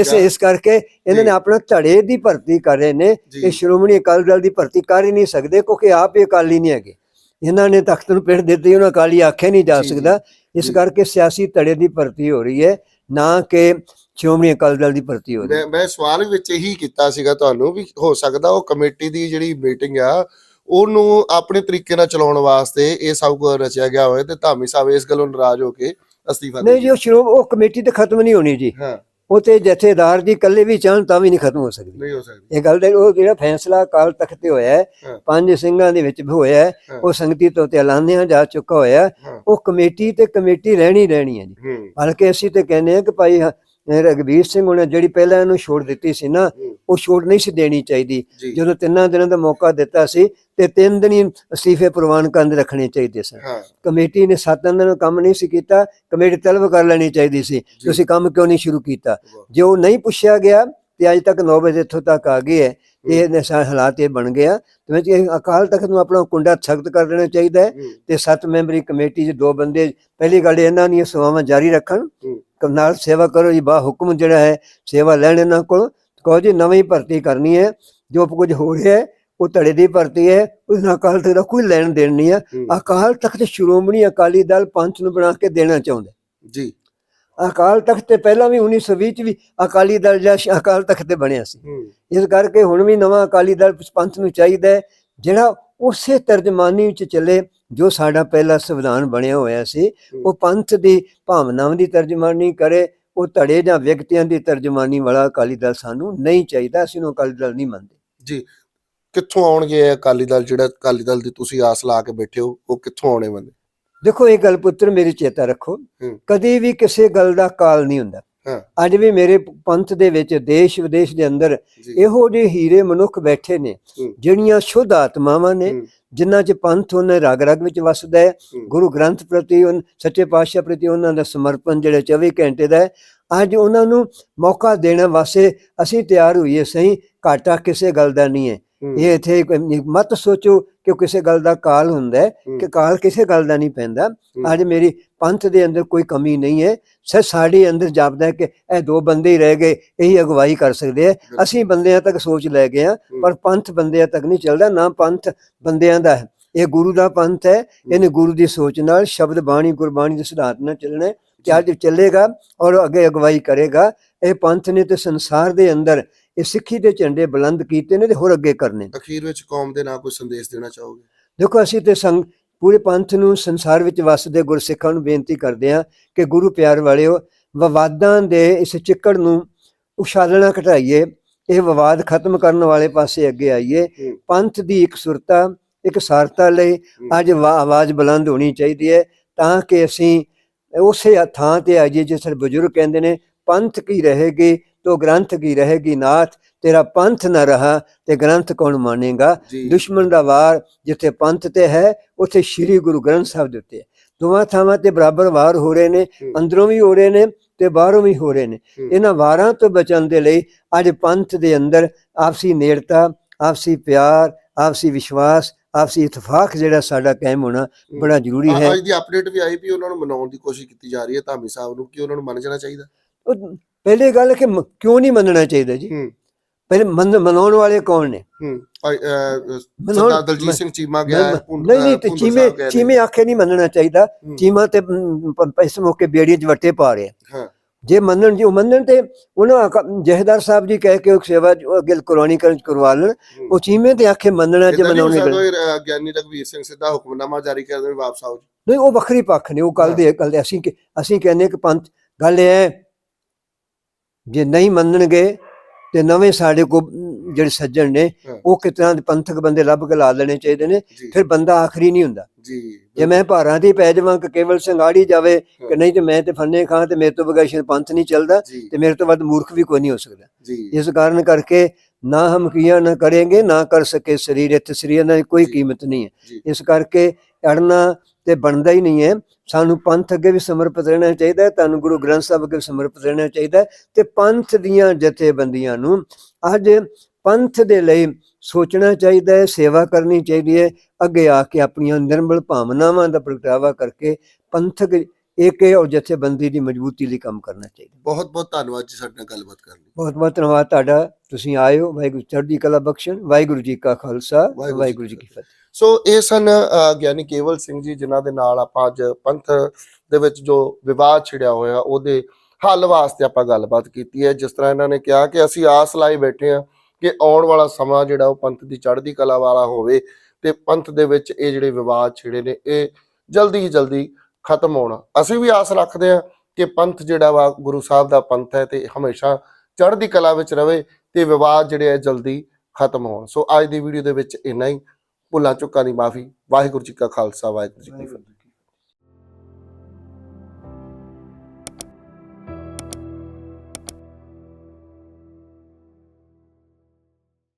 ਇਸ- ਇਸ ਕਰਕੇ ਇਹਨਾਂ। ਨੇ ਆਪਣਾ ਧੜੇ ਦੀ ਭਰਤੀ ਕਰ ਰਹੇ ਨੇ। ਕਿ ਸ਼੍ਰੋਮਣੀ ਅਕਾਲੀ ਦਲ ਦੀ ਭਰਤੀ ਕਰ ਹੀ ਨਹੀਂ ਸਕਦੇ ਕਿਉਂਕਿ ਆਪ ਹੀ ਅਕਾਲੀ ਨਹੀਂ ਹੈਗੇ। ਇਹਨਾਂ ਨੇ ਤਖਤ ਨੂੰ ਪਿੱਠ ਦਿੱਤੀ ਉਹਨਾਂ ਅਕਾਲੀ ਆਖਿਆ ਨਹੀਂ ਜਾ। ਸਕਦਾ ਇਸ। ਕਰਕੇ ਸਿਆਸੀ ਧੜੇ ਦੀ ਭਰਤੀ ਹੋ ਰਹੀ ਹੈ ਨਾ ਕਿ ਸ਼੍ਰੋਮਣੀ ਅਕਾਲੀ ਦਲ ਦੀ ਭਰਤੀ ਹੋ ਰਹੀ ਹੈ
ਮੈਂ ਸਵਾਲ ਵਿੱਚ ਇਹੀ ਕੀਤਾ ਸੀਗਾ ਤੁਹਾਨੂੰ ਵੀ ਹੋ ਸਕਦਾ ਉਹ ਕਮੇਟੀ ਦੀ ਜਿਹੜੀ ਮੀਟਿੰਗ ਆ ਉਹਨੂੰ ਆਪਣੇ ਤਰੀਕੇ ਨਾਲ ਚਲਾਉਣ ਵਾਸਤੇ ਇਹ ਸਭ ਕੁਝ ਰਚਿਆ ਗਿਆ ਹੋਵੇ ਤੇ ਧਾਮੀ ਸਾਹਿਬ ਇਸ ਗੱਲੋਂ ਨਾਰਾਜ਼ ਹੋ ਕੇ ਅਸਤੀਫਾ ਦੇ
ਨਹੀਂ ਜੀ ਉਹ ਸ਼੍ਰੋਮ ਉਹ ਕਮੇਟੀ ਤੇ ਖਤਮ ਨਹੀਂ ਹੋਣੀ ਜੀ
ਹਾਂ
ਉਹ ਤੇ ਜਥੇਦਾਰ ਜੀ ਇਕੱਲੇ ਵੀ ਚਾਹਣ ਤਾਂ ਵੀ ਨਹੀਂ ਖਤਮ ਹੋ ਸਕਦੀ।
ਨਹੀਂ ਹੋ ਸਕਦੀ।
ਇਹ ਗੱਲ ਦਾ ਉਹ ਜਿਹੜਾ ਫੈਸਲਾ ਅਕਾਲ ਤਖਤ ਤੇ ਹੋਇਆ ਹੈ। ਪੰਜ ਸਿੰਘਾਂ ਦੇ ਵਿੱਚ ਹੋਇਆ ਹੈ। ਉਹ ਸੰਗਤੀ ਤੋਂ ਤੇ ਐਲਾਨਿਆ ਜਾ ਚੁੱਕਾ ਹੋਇਆ ਉਹ ਕਮੇਟੀ ਤੇ ਕਮੇਟੀ ਰਹਿਣੀ ਰਹਿਣੀ ਹੈ ਜੀ। ਬਲਕਿ ਅਸੀਂ ਤੇ ਕਹਿੰਦੇ ਆ ਕਿ ਭਾਈ ਰਘਵੀਰ ਸਿੰਘ ਉਹਨੇ ਜਿਹੜੀ ਪਹਿਲਾਂ ਇਹਨੂੰ ਛੋੜ ਦਿੱਤੀ ਸੀ ਨਾ ਉਹ ਛੋੜ ਨਹੀਂ ਸੀ ਦੇਣੀ ਚਾਹੀਦੀ। ਜਦੋਂ ਤਿੰਨਾਂ ਦਿਨਾਂ ਦਾ ਮੌਕਾ ਦਿੱਤਾ ਸੀ ਤੇ ਤਿੰਨ ਦਿਨ ਹੀ ਅਸਤੀਫੇ ਪ੍ਰਵਾਨ ਕਰਨ ਦੇ ਰੱਖਣੇ ਚਾਹੀਦੇ ਸਨ। ਕਮੇਟੀ ਨੇ ਸੱਤ ਦਿਨਾਂ ਨੂੰ ਕੰਮ ਨਹੀਂ ਸੀ ਕੀਤਾ ਕਮੇਟੀ ਤਲਬ ਕਰ ਲੈਣੀ ਚਾਹੀਦੀ ਸੀ। ਤੁਸੀਂ ਕੰਮ ਕਿਉਂ ਨਹੀਂ ਸ਼ੁਰੂ ਕੀਤਾ। ਜੇ ਉਹ ਨਹੀਂ ਪੁੱਛਿਆ ਗਿਆ ਤੇ ਅੱਜ ਤੱਕ 9 ਵਜੇ ਇੱਥੋਂ ਤੱਕ ਆ ਗਏ ਹੈ ਇਹ ਨਸ਼ਾ ਹਾਲਾਤ ਇਹ ਬਣ ਗਿਆ ਤੇ ਮੈਂ ਇਹ ਅਕਾਲ ਤਖਤ ਨੂੰ ਆਪਣਾ ਕੁੰਡਾ ਸਖਤ ਕਰ ਦੇਣਾ ਚਾਹੀਦਾ ਹੈ ਤੇ ਸੱਤ ਮੈਂਬਰੀ ਕਮੇਟੀ 'ਚ ਦੋ ਬੰਦੇ ਪਹਿਲੀ ਗੱਲ ਇਹਨਾਂ ਦੀਆਂ ਸੇਵਾਵਾਂ ਜਾਰੀ ਰੱਖਣ ਨਾਲ ਸੇਵਾ ਕਰੋ ਜੀ ਬਾ ਹੁਕਮ ਜਿਹੜਾ ਹੈ ਸੇਵਾ ਲੈਣ ਇਹਨਾਂ ਕੋਲ ਕਹੋ ਜੀ ਨਵੀਂ ਭਰਤੀ ਕਰਨੀ ਹੈ ਜੋ ਕੁਝ ਹੋ ਰਿਹਾ ਹੈ ਉਹ ਧੜੇ ਦੀ ਭਰਤੀ ਹੈ ਉਸ ਨਾਲ ਅਕਾਲ ਤਖਤ ਦਾ ਕੋਈ ਲੈਣ ਦੇਣ ਨਹੀਂ ਹੈ। ਅਕਾਲ ਤਖਤ ਸ਼੍ਰੋਮਣੀ ਅਕਾਲੀ ਦਲ ਪੰਥ ਨੂੰ ਬਣਾ ਕੇ ਦੇਣਾ ਚਾਹੁੰਦਾ।
ਜੀ।
ਅਕਾਲ ਤਖਤ ਤੇ ਪਹਿਲਾਂ ਵੀ 1920 ਚ ਵੀ ਅਕਾਲੀ ਦਲ ਜਾਂ ਅਕਾਲ ਤਖਤ ਤੇ ਬਣਿਆ ਸੀ। ਇਸ ਕਰਕੇ ਹੁਣ ਵੀ ਨਵਾਂ ਅਕਾਲੀ ਦਲ ਪੰਥ ਨੂੰ ਚਾਹੀਦਾ ਹੈ ਜਿਹੜਾ ਉਸੇ ਤਰਜਮਾਨੀ ਵਿੱਚ ਚੱਲੇ ਜੋ ਸਾਡਾ ਪਹਿਲਾ ਸੰਵਿਧਾਨ ਬਣਿਆ ਹੋਇਆ ਸੀ। ਉਹ ਪੰਥ ਦੀ ਭਾਵਨਾਵਾਂ ਦੀ ਤਰਜਮਾਨੀ ਕਰੇ ਉਹ ਧੜੇ ਜਾਂ ਵਿਅਕਤੀਆਂ ਦੀ ਤਰਜਮਾਨੀ ਵਾਲਾ ਅਕਾਲੀ ਦਲ ਸਾਨੂੰ ਨਹੀਂ ਚਾਹੀਦਾ ਅਸੀਂ ਨੂੰ ਅਕਾਲੀ ਦਲ ਨਹੀਂ ਮੰਨਦੇ।
ਜੀ। ਕਿੱਥੋਂ ਆਉਣਗੇ ਅਕਾਲੀ ਦਲ ਜਿਹੜਾ ਅਕਾਲੀ ਦਲ ਦੀ ਤੁਸੀਂ ਆਸ ਲਾ ਕੇ ਬੈਠੇ ਹੋ ਉਹ ਕਿੱਥੋਂ ਆਉਣੇ ਬੰਦੇ?
ਦੇਖੋ ਇਹ ਗੱਲ ਪੁੱਤਰ ਮੇਰੀ ਚੇਤਾ ਰੱਖੋ। ਕਦੀ ਵੀ ਕਿਸੇ ਗੱਲ ਦਾ ਕਾਲ ਨਹੀਂ ਹੁੰਦਾ। ਅੱਜ ਵੀ ਮੇਰੇ ਪੰਥ ਦੇ ਵਿੱਚ ਦੇਸ਼ ਵਿਦੇਸ਼ ਦੇ ਅੰਦਰ ਇਹੋ ਜਿਹੇ ਹੀਰੇ ਮਨੁੱਖ ਬੈਠੇ ਨੇ। ਜਿਹੜੀਆਂ ਸ਼ੁੱਧ ਆਤਮਾਵਾਂ ਨੇ ਜਿਨ੍ਹਾਂ 'ਚ ਪੰਥ ਉਹਨਾਂ ਰਗ ਰਗ ਵਿੱਚ ਵਸਦਾ ਹੈ। ਗੁਰੂ ਗ੍ਰੰਥ ਪ੍ਰਤੀ ਉਨ- ਸੱਚੇ ਪਾਤਸ਼ਾਹ ਪ੍ਰਤੀ ਉਹਨਾਂ ਦਾ ਸਮਰਪਣ ਜਿਹੜਾ 24 ਘੰਟੇ ਦਾ ਹੈ। ਅੱਜ ਉਹਨਾਂ ਨੂੰ ਮੌਕਾ ਦੇਣ ਵਾਸਤੇ ਅਸੀਂ ਤਿਆਰ ਹੋਈਏ ਸਹੀ ਘਾਟਾ ਕਿਸੇ ਗੱਲ ਦਾ ਨਹੀਂ ਹੂੰ, ਇਹ ਇੱਥੇ ਮਤ ਸੋਚੋ ਕਿ ਕਿਸੇ ਗੱਲ ਦਾ ਕਾਲ ਹੁੰਦਾ ਹੈ ਕਿ ਕਾਲ ਕਿਸੇ ਗੱਲ ਦਾ ਨਹੀਂ ਪੈਂਦਾ। ਅੱਜ ਮੇਰੀ ਪੰਥ ਦੇ ਅੰਦਰ ਕੋਈ ਕਮੀ ਨਹੀਂ ਹੈ। ਸਰ ਸਾਡੇ ਅੰਦਰ ਜਾਪਦਾ ਹੈ ਕਿ ਇਹ ਦੋ ਬੰਦੇ ਹੀ ਰਹਿ ਗਏ ਇਹੀ ਅਗਵਾਈ ਕਰ ਸਕਦੇ ਆ ਅਸੀਂ ਬੰਦਿਆਂ ਤੱਕ ਸੋਚ ਲੈ ਗਏ ਆ ਪਰ ਪੰਥ ਬੰਦਿਆਂ ਤੱਕ ਨਹੀਂ ਚੱਲਦਾ ਨਾ ਪੰਥ ਬੰਦਿਆਂ ਦਾ ਹੈ। ਇਹ ਗੁਰੂ ਦਾ ਪੰਥ ਹੈ ਇਹਨੇ ਗੁਰੂ ਦੀ ਸੋਚ ਨਾਲ ਸ਼ਬਦ ਬਾਣੀ ਗੁਰਬਾਣੀ ਦੇ ਸਿਧਾਂਤ ਨਾਲ ਚੱਲਣਾ ਹੈ। ਕਿ ਅੱਜ ਚੱਲੇਗਾ ਔਰ ਅੱਗੇ ਅਗਵਾਈ ਕਰੇਗਾ। ਇਹ ਪੰਥ ਨੇ ਤੇ ਸੰਸਾਰ ਦੇ ਅੰਦਰ ਇਹ ਸਿੱਖੀ ਦੇ ਝੰਡੇ ਬੁਲੰਦ ਕੀਤੇ ਨੇ ਤੇ ਹੋਰ ਅੱਗੇ ਕਰਨੇ।
ਅਖੀਰ ਵਿੱਚ ਕੌਮ ਦੇ ਨਾਂ ਕੋਈ ਸੰਦੇਸ਼ ਦੇਣਾ ਚਾਹੋਗੇ
ਦੇਖੋ ਅਸੀਂ ਤੇ ਸੰਗ ਪੂਰੇ ਪੰਥ ਨੂੰ ਸੰਸਾਰ ਵਿੱਚ ਵਸਦੇ ਗੁਰਸਿੱਖਾਂ ਨੂੰ ਬੇਨਤੀ ਕਰਦੇ ਹਾਂ ਕਿ ਗੁਰੂ ਪਿਆਰ ਵਾਲਿਓ ਵਿਵਾਦਾਂ ਦੇ ਇਸ ਚਿੱਕੜ ਨੂੰ ਉਛਾਲਣਾ ਘਟਾਈਏ ਇਹ ਵਿਵਾਦ ਖਤਮ ਕਰਨ ਵਾਲੇ ਪਾਸੇ ਅੱਗੇ ਆਈਏ। ਪੰਥ ਦੀ ਇੱਕ ਸੁਰਤਾ ਇੱਕ ਸਾਰਤਾ ਲਈ ਅੱਜ ਆਵਾਜ਼ ਬੁਲੰਦ ਹੋਣੀ ਚਾਹੀਦੀ ਹੈ ਤਾਂ ਕਿ ਅਸੀਂ ਉਸੇ ਥਾਂ ਤੇ ਆਈਏ ਜਿਸ ਬਜ਼ੁਰਗ ਕਹਿੰਦੇ ਨੇ ਪੰਥ ਕੀ ਰਹੇਗੀ ਤੋ ਗ੍ਰੰਥ ਕੀ ਰਹੇਗੀ ਨਾਥ? ਤੇਰਾ ਪੰਥ ਨਾ ਰਹਾ ਤੇ ਗ੍ਰੰਥ ਕੌਣ ਮਾਨੇਗਾ? ਦੁਸ਼ਮਣ ਦਾ ਵਾਰ ਜਿੱਥੇ ਪੰਥ ਤੇ ਹੈ ਉੱਥੇ ਸ੍ਰੀ ਗੁਰੂ ਗ੍ਰੰਥ ਸਾਹਿਬ ਦੇ ਉੱਤੇ। ਦੋਵਾਂ ਥਾਵਾਂ ਤੇ ਬਰਾਬਰ ਵਾਰ ਹੋ ਰਹੇ ਨੇ। ਅੰਦਰੋਂ ਵੀ ਹੋ ਰਹੇ ਨੇ ਤੇ ਬਾਹਰੋਂ ਵੀ ਹੋ ਰਹੇ ਨੇ। ਇਹਨਾਂ ਵਾਰਾਂ ਤੋਂ ਬਚਣ ਦੇ ਲਈ ਅੱਜ ਪੰਥ ਦੇ ਅੰਦਰ ਆਪਸੀ ਨੇੜਤਾ ਆਪਸੀ ਪਿਆਰ ਆਪਸੀ ਵਿਸ਼ਵਾਸ ਆਪਸੀ ਇਤਫਾਕ ਜਿਹੜਾ ਸਾਡਾ ਕਾਇਮ ਹੋਣਾ ਬੜਾ ਜ਼ਰੂਰੀ ਹੈ।
ਅੱਜ ਦੀ ਅਪਡੇਟ ਵੀ ਆਈ ਵੀ ਉਹਨਾਂ ਨੂੰ ਮਨਾਉਣ ਦੀ ਕੋਸ਼ਿਸ਼ ਕੀਤੀ ਜਾ ਰਹੀ ਹੈ ਧਾਮੀ ਸਾਹਿਬ ਨੂੰ ਕਿ ਉਹਨਾਂ ਨੂੰ ਮੰਨ ਜਾਣਾ ਚਾਹੀਦਾ?
ਪਹਿਲੇ ਗੱਲ ਕਿ ਮ- ਕਿਉਂ ਨਹੀਂ ਮੰਨਣਾ ਚਾਹੀਦਾ ਜੀ?
ਹੂੰ।
ਪਹਿਲੇ ਮੰਨ- ਮਨਾਉਣ ਵਾਲੇ ਕੌਣ ਨੇ?
ਹੂੰ। ਭਾਈ, ਅਹ,
ਮਨਾਉਣ-
ਸਰਦਾਰ ਦਲਜੀਤ ਸਿੰਘ ਚੀਮਾ ਗਿਆ ਹੈ, ਭੁੰਡ-
ਨਹੀਂ ਨਹੀਂ ਤੇ ਚੀਮੇ
ਸਾਹਿਬ ਗਏ ਨੇ।
ਚੀਮੇ ਆਖੇ ਨਹੀਂ ਮੰਨਣਾ ਚਾਹੀਦਾ।
ਹੂੰ,
ਚੀਮਾ ਤੇ ਮ, ਪ- ਇਸ ਮੌਕੇ ਬੇੜੀਆਂ 'ਚ ਵੱਟੇ ਪਾ ਰਹੇ।
ਹਾਂ।
ਜੇ ਮੰਨਣ ਜੀ ਉਹ ਮੰਨਣ ਤੇ ਉਹਨਾਂ ਜਹੇਦਾਰ ਸਾਹਿਬ ਜੀ ਕਹਿ ਕੇ ਉਹ ਸੇਵਾ ਜੋ ਅੱਗੇ ਕੁਰਬਾਨੀ ਕਰਨ ਕਰਵਾ ਲੈਣ। ਉਹ ਚੀਮੇ ਤੇ ਆਖੇ ਮੰਨਣਾ ਜੇ ਮਨਾਉਣੇ ਗੱਲ-
ਗਿਆਨੀ ਰਘਵੀਰ ਸਿੰਘ ਸਿੱਧਾ ਹੁਕਮਨਾਮਾ ਜਾਰੀ ਕਰ ਦੇਣ ਵਾਪਸ ਆਓ ਜੀ।
ਨਹੀਂ ਉਹ ਵੱਖਰੀ ਪੱਖ ਨੇ ਉਹ ਕੱਲ ਦੇ ਕੱਲ ਦੇ। ਅਸੀਂ ਕਿ- ਅਸੀਂ ਕਹਿੰਦੇ ਕਿ ਪੰਥ ਗੱਲ ਇਹ ਹੈ ਜੇ ਨਹੀਂ ਮੰਨਣਗੇ ਤੇ ਨਵੇਂ ਸਾਡੇ ਕੋ ਜਿਹੜੇ ਸੱਜਣ ਨੇ। ਉਹ ਕਿਤਨਾ ਦੇ ਪੰਥਕ ਬੰਦੇ ਲੱਭ ਕੇ ਲਾ ਲੈਣੇ ਚਾਹੀਦੇ ਨੇ ਫਿਰ ਬੰਦਾ ਆਖਰੀ ਨਹੀਂ ਹੁੰਦਾ।
ਜੀ
ਜੇ ਮੈਂ ਭਾਰਾਂ ਦੀ ਪੈ ਜਾਵਾਂ ਕਿ ਕੇਵਲ ਸੰਗਾੜੀ ਜਾਵੇ ਕਿ ਨਹੀਂ ਤੇ ਮੈਂ ਤੇ ਫੰਨੇ ਖਾਂ ਤੇ ਮੇਰੇ ਤੋਂ ਬਗੈਰ ਸ਼ਾਇਦ ਪੰਥ ਨਹੀਂ ਚੱਲਦਾ ਤੇ ਮੇਰੇ ਤੋਂ ਵੱਧ ਮੂਰਖ ਵੀ ਕੋਈ ਨਹੀਂ ਹੋ ਸਕਦਾ। ਇਸ ਕਾਰਨ ਕਰਕੇ ਨਾ ਹਮ ਕੀਆ ਨਾ ਕरेंगे ਨਾ ਕਰ ਸਕੇ ਸਰੀਰ ਇੱਥੇ ਸਰੀਰ ਨਾਲ ਕੋਈ। ਕੀਮਤ ਨਹੀਂ ਹੈ। ਇਸ ਕਰਕੇ ਅੜਨਾ ਤੇ ਬਣਦਾ ਹੀ ਨਹੀਂ ਹੈ। ਸਾਨੂੰ ਪੰਥ ਅੱਗੇ ਵੀ ਸਮਰਪਿਤ ਰਹਿਣਾ ਚਾਹੀਦਾ ਹੈ, ਤੁਹਾਨੂੰ ਗੁਰੂ ਗ੍ਰੰਥ ਸਾਹਿਬ ਅੱਗੇ ਵੀ ਸਮਰਪਿਤ ਰਹਿਣਾ ਚਾਹੀਦਾ ਹੈ ਤੇ ਪੰਥ ਦੀਆਂ ਜਥੇਬੰਦੀਆਂ ਨੂੰ ਅੱਜ ਪੰਥ ਦੇ ਲਈ ਸੋਚਣਾ ਚਾਹੀਦਾ ਹੈ, ਸੇਵਾ ਕਰਨੀ ਚਾਹੀਦੀ ਹੈ, ਅੱਗੇ ਆ ਕੇ ਆਪਣੀਆਂ ਨਿਰਮਲ ਭਾਵਨਾਵਾਂ ਦਾ ਪ੍ਰਗਟਾਵਾ ਕਰਕੇ ਪੰਥਕ ਏਕੇ ਔਰ ਜਥੇਬੰਦੀ ਦੀ ਮਜ਼ਬੂਤੀ ਲਈ ਕੰਮ ਕਰਨਾ ਚਾਹੀਦਾ।
ਬਹੁਤ ਬਹੁਤ ਧੰਨਵਾਦ ਜੀ ਸਾਡੇ ਨਾਲ ਗੱਲਬਾਤ ਕਰਨ ਲਈ।
ਬਹੁਤ ਬਹੁਤ ਧੰਨਵਾਦ ਤੁਹਾਡਾ। ਤੁਸੀਂ ਆਏ ਹੋ। ਵਾਹਿਗੁਰੂ ਚੜ੍ਹਦੀ ਕਲਾ ਬਖਸ਼ਣ। ਵਾਹਿਗੁਰੂ ਜੀ ਕਾ ਖਾਲਸਾ।
ਵਾਹਿਗੁਰੂ ਜੀ
ਕੀ ਫਤਿਹ।
ਸੋ ਇਹ ਸਨ ਗਿਆਨੀ ਕੇਵਲ ਸਿੰਘ ਜੀ ਜਿਨ੍ਹਾਂ ਦੇ ਨਾਲ ਆਪਾਂ ਅੱਜ ਪੰਥ ਦੇ ਵਿੱਚ ਜੋ ਵਿਵਾਦ ਛਿੜਿਆ ਹੋਇਆ ਉਹਦੇ ਹੱਲ ਵਾਸਤੇ ਆਪਾਂ ਗੱਲਬਾਤ ਕੀਤੀ ਹੈ। ਜਿਸ ਤਰ੍ਹਾਂ ਇਹਨਾਂ ਨੇ ਕਿਹਾ ਕਿ ਅਸੀਂ ਆਸ ਲਾਈ ਬੈਠੇ ਹਾਂ ਕਿ ਆਉਣ ਵਾਲਾ ਸਮਾਂ ਜਿਹੜਾ ਉਹ ਪੰਥ ਦੀ ਚੜ੍ਹਦੀ ਕਲਾ ਵਾਲਾ ਹੋਵੇ ਤੇ ਪੰਥ ਦੇ ਵਿੱਚ ਇਹ ਜਿਹੜੇ ਵਿਵਾਦ ਛਿੜੇ ਨੇ ਇਹ ਜਲਦੀ ਹੀ ਜਲਦੀ ਖਤਮ ਹੋਣ। ਅਸੀਂ ਵੀ ਆਸ ਰੱਖਦੇ ਹਾਂ ਕਿ ਪੰਥ ਜਿਹੜਾ ਵਾ ਗੁਰੂ ਸਾਹਿਬ ਦਾ ਪੰਥ ਹੈ ਤੇ ਹਮੇਸ਼ਾ ਚੜ੍ਹਦੀ ਕਲਾ ਵਿੱਚ ਰਵੇ ਤੇ ਵਿਵਾਦ ਜਿਹੜੇ ਆ ਜਲਦੀ ਖਤਮ ਹੋਣ। ਸੋ ਅੱਜ ਦੀ ਵੀਡੀਓ ਦੇ ਵਿੱਚ ਇੰਨਾ ਹੀ। ਭੁੱਲਾਂ ਚੁੱਕਾਂ ਦੀ ਮਾਫੀ। ਵਾਹਿਗੁਰੂ ਜੀ ਕਾ ਖਾਲਸਾ ਵਾਹਿਗੁਰੂ ਜੀ ਕੀ ਫਤਿਹ।